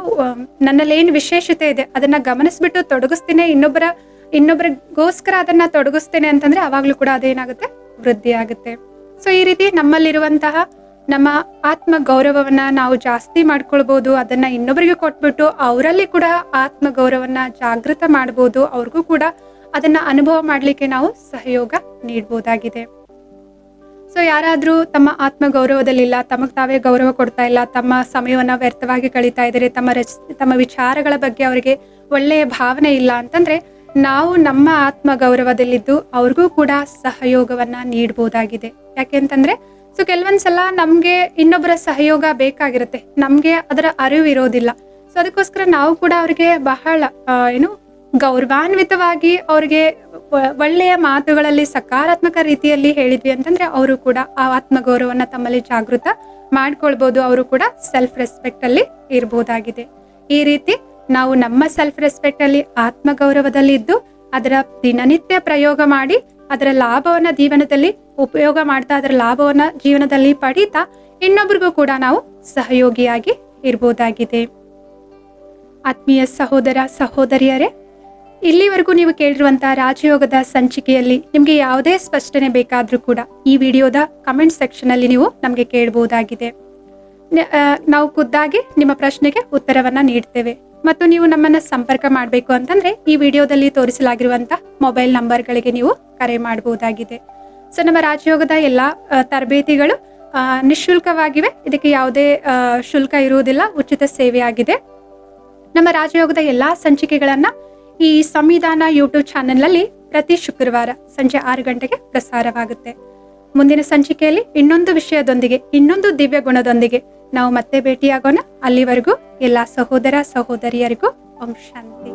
ನನ್ನಲ್ಲಿ ಏನು ವಿಶೇಷತೆ ಇದೆ, ಅದನ್ನ ಗಮನಿಸ್ಬಿಟ್ಟು ತೊಡಗಿಸ್ತೀನಿ. ಇನ್ನೊಬ್ಬರ ಇನ್ನೊಬ್ಬರಿಗೋಸ್ಕರ ಅದನ್ನ ತೊಡಗಿಸ್ತೇನೆ ಅಂತಂದ್ರೆ ಅವಾಗ್ಲೂ ಕೂಡ ಅದೇನಾಗುತ್ತೆ? ವೃದ್ಧಿ ಆಗುತ್ತೆ. ಸೊ ಈ ರೀತಿ ನಮ್ಮಲ್ಲಿರುವಂತಹ ನಮ್ಮ ಆತ್ಮ ಗೌರವವನ್ನ ನಾವು ಜಾಸ್ತಿ ಮಾಡ್ಕೊಳ್ಬಹುದು ಅದನ್ನ ಇನ್ನೊಬ್ಬರಿಗೆ ಕೊಟ್ಬಿಟ್ಟು ಅವರಲ್ಲಿ ಕೂಡ ಆತ್ಮ ಗೌರವನ್ನ ಜಾಗೃತ ಮಾಡ್ಬೋದು, ಅವ್ರಿಗೂ ಕೂಡ ಅದನ್ನ ಅನುಭವ ಮಾಡ್ಲಿಕ್ಕೆ ನಾವು ಸಹಯೋಗ ನೀಡ್ಬೋದಾಗಿದೆ. ಸೊ ಯಾರಾದರೂ ತಮ್ಮ ಆತ್ಮ ಗೌರವದಲ್ಲಿಲ್ಲ ತಮಗೆ ತಾವೇ ಗೌರವ ಕೊಡ್ತಾ ಇಲ್ಲ, ತಮ್ಮ ಸಮಯವನ್ನ ವ್ಯರ್ಥವಾಗಿ ಕಳೀತಾ ಇದ್ದಾರೆ, ತಮ್ಮ ರಚ, ತಮ್ಮ ವಿಚಾರಗಳ ಬಗ್ಗೆ ಅವರಿಗೆ ಒಳ್ಳೆಯ ಭಾವನೆ ಇಲ್ಲ ಅಂತಂದ್ರೆ ನಾವು ನಮ್ಮ ಆತ್ಮ ಗೌರವದಲ್ಲಿದ್ದು ಅವ್ರಿಗೂ ಕೂಡ ಸಹಯೋಗವನ್ನ ನೀಡ್ಬೋದಾಗಿದೆ. ಯಾಕೆಂತಂದ್ರೆ ಸೊ ಕೆಲವೊಂದ್ಸಲ ನಮ್ಗೆ ಇನ್ನೊಬ್ಬರ ಸಹಯೋಗ ಬೇಕಾಗಿರುತ್ತೆ. ನಮ್ಗೆ ಅದರ ಅರಿವು ಇರೋದಿಲ್ಲ ಸೊ ಅದಕ್ಕೋಸ್ಕರ ನಾವು ಕೂಡ ಅವ್ರಿಗೆ ಬಹಳ ಏನು, ಗೌರವಾನ್ವಿತವಾಗಿ ಅವ್ರಿಗೆ ಒಳ್ಳೆಯ ಮಾತುಗಳಲ್ಲಿ, ಸಕಾರಾತ್ಮಕ ರೀತಿಯಲ್ಲಿ ಹೇಳಿದ್ವಿ ಅಂತಂದ್ರೆ ಅವರು ಕೂಡ ಆ ಆತ್ಮಗೌರವನ್ನ ತಮ್ಮಲ್ಲಿ ಜಾಗೃತ ಮಾಡ್ಕೊಳ್ಬಹುದು ಅವರು ಕೂಡ ಸೆಲ್ಫ್ ರೆಸ್ಪೆಕ್ಟ್ ಅಲ್ಲಿ ಇರ್ಬೋದಾಗಿದೆ. ಈ ರೀತಿ ನಾವು ನಮ್ಮ ಸೆಲ್ಫ್ ರೆಸ್ಪೆಕ್ಟ್ ಅಲ್ಲಿ ಆತ್ಮಗೌರವದಲ್ಲಿ ಇದ್ದು ಅದರ ದಿನನಿತ್ಯ ಪ್ರಯೋಗ ಮಾಡಿ ಅದರ ಲಾಭವನ್ನ ಜೀವನದಲ್ಲಿ ಉಪಯೋಗ ಮಾಡ್ತಾ ಅದರ ಲಾಭವನ್ನ ಜೀವನದಲ್ಲಿ ಪಡೀತಾ ಇನ್ನೊಬ್ರಿಗೂ ಕೂಡ ನಾವು ಸಹಯೋಗಿಯಾಗಿ ಇರ್ಬೋದಾಗಿದೆ. ಆತ್ಮೀಯ ಸಹೋದರ, ಸಹೋದರಿಯರೇ, ಇಲ್ಲಿವರೆಗೂ ನೀವು ಕೇಳಿರುವಂತಹ ರಾಜಯೋಗದ ಸಂಚಿಕೆಯಲ್ಲಿ ನಿಮಗೆ ಯಾವುದೇ ಸ್ಪಷ್ಟನೆ ಬೇಕಾದ್ರೂ ಕೂಡ ಈ ವಿಡಿಯೋದ ಕಮೆಂಟ್ ಸೆಕ್ಷನ್ ಅಲ್ಲಿ ನೀವು ನಮಗೆ ಕೇಳಬಹುದಾಗಿದೆ ನಾವು ಖುದ್ದಾಗಿ ನಿಮ್ಮ ಪ್ರಶ್ನೆಗೆ ಉತ್ತರವನ್ನ ನೀಡ್ತೇವೆ. ಮತ್ತು ನೀವು ನಮ್ಮನ್ನ ಸಂಪರ್ಕ ಮಾಡಬೇಕು ಅಂತಂದ್ರೆ ಈ ವಿಡಿಯೋದಲ್ಲಿ ತೋರಿಸಲಾಗಿರುವಂಥ ಮೊಬೈಲ್ ನಂಬರ್ಗಳಿಗೆ ನೀವು ಕರೆ ಮಾಡಬಹುದಾಗಿದೆ ಸೊ ನಮ್ಮ ರಾಜಯೋಗದ ಎಲ್ಲ ತರಬೇತಿಗಳು ನಿಶುಲ್ಕವಾಗಿವೆ ಇದಕ್ಕೆ ಯಾವುದೇ ಶುಲ್ಕ ಇರುವುದಿಲ್ಲ, ಉಚಿತ ಸೇವೆಯಾಗಿದೆ ನಮ್ಮ ರಾಜಯೋಗದ ಎಲ್ಲಾ ಸಂಚಿಕೆಗಳನ್ನು ಈ ಸಂವಿಧಾನ ಯೂಟ್ಯೂಬ್ ಚಾನೆಲ್ನಲ್ಲಿ ಪ್ರತಿ ಶುಕ್ರವಾರ ಸಂಜೆ ಆರು ಗಂಟೆಗೆ ಪ್ರಸಾರವಾಗುತ್ತೆ. ಮುಂದಿನ ಸಂಚಿಕೆಯಲ್ಲಿ ಇನ್ನೊಂದು ವಿಷಯದೊಂದಿಗೆ, ಇನ್ನೊಂದು ದಿವ್ಯ ಗುಣದೊಂದಿಗೆ ನಾವು ಮತ್ತೆ ಭೇಟಿಯಾಗೋಣ. ಅಲ್ಲಿವರೆಗೂ ಎಲ್ಲಾ ಸಹೋದರ ಸಹೋದರಿಯರಿಗೂ ಓಂ ಶಾಂತಿ.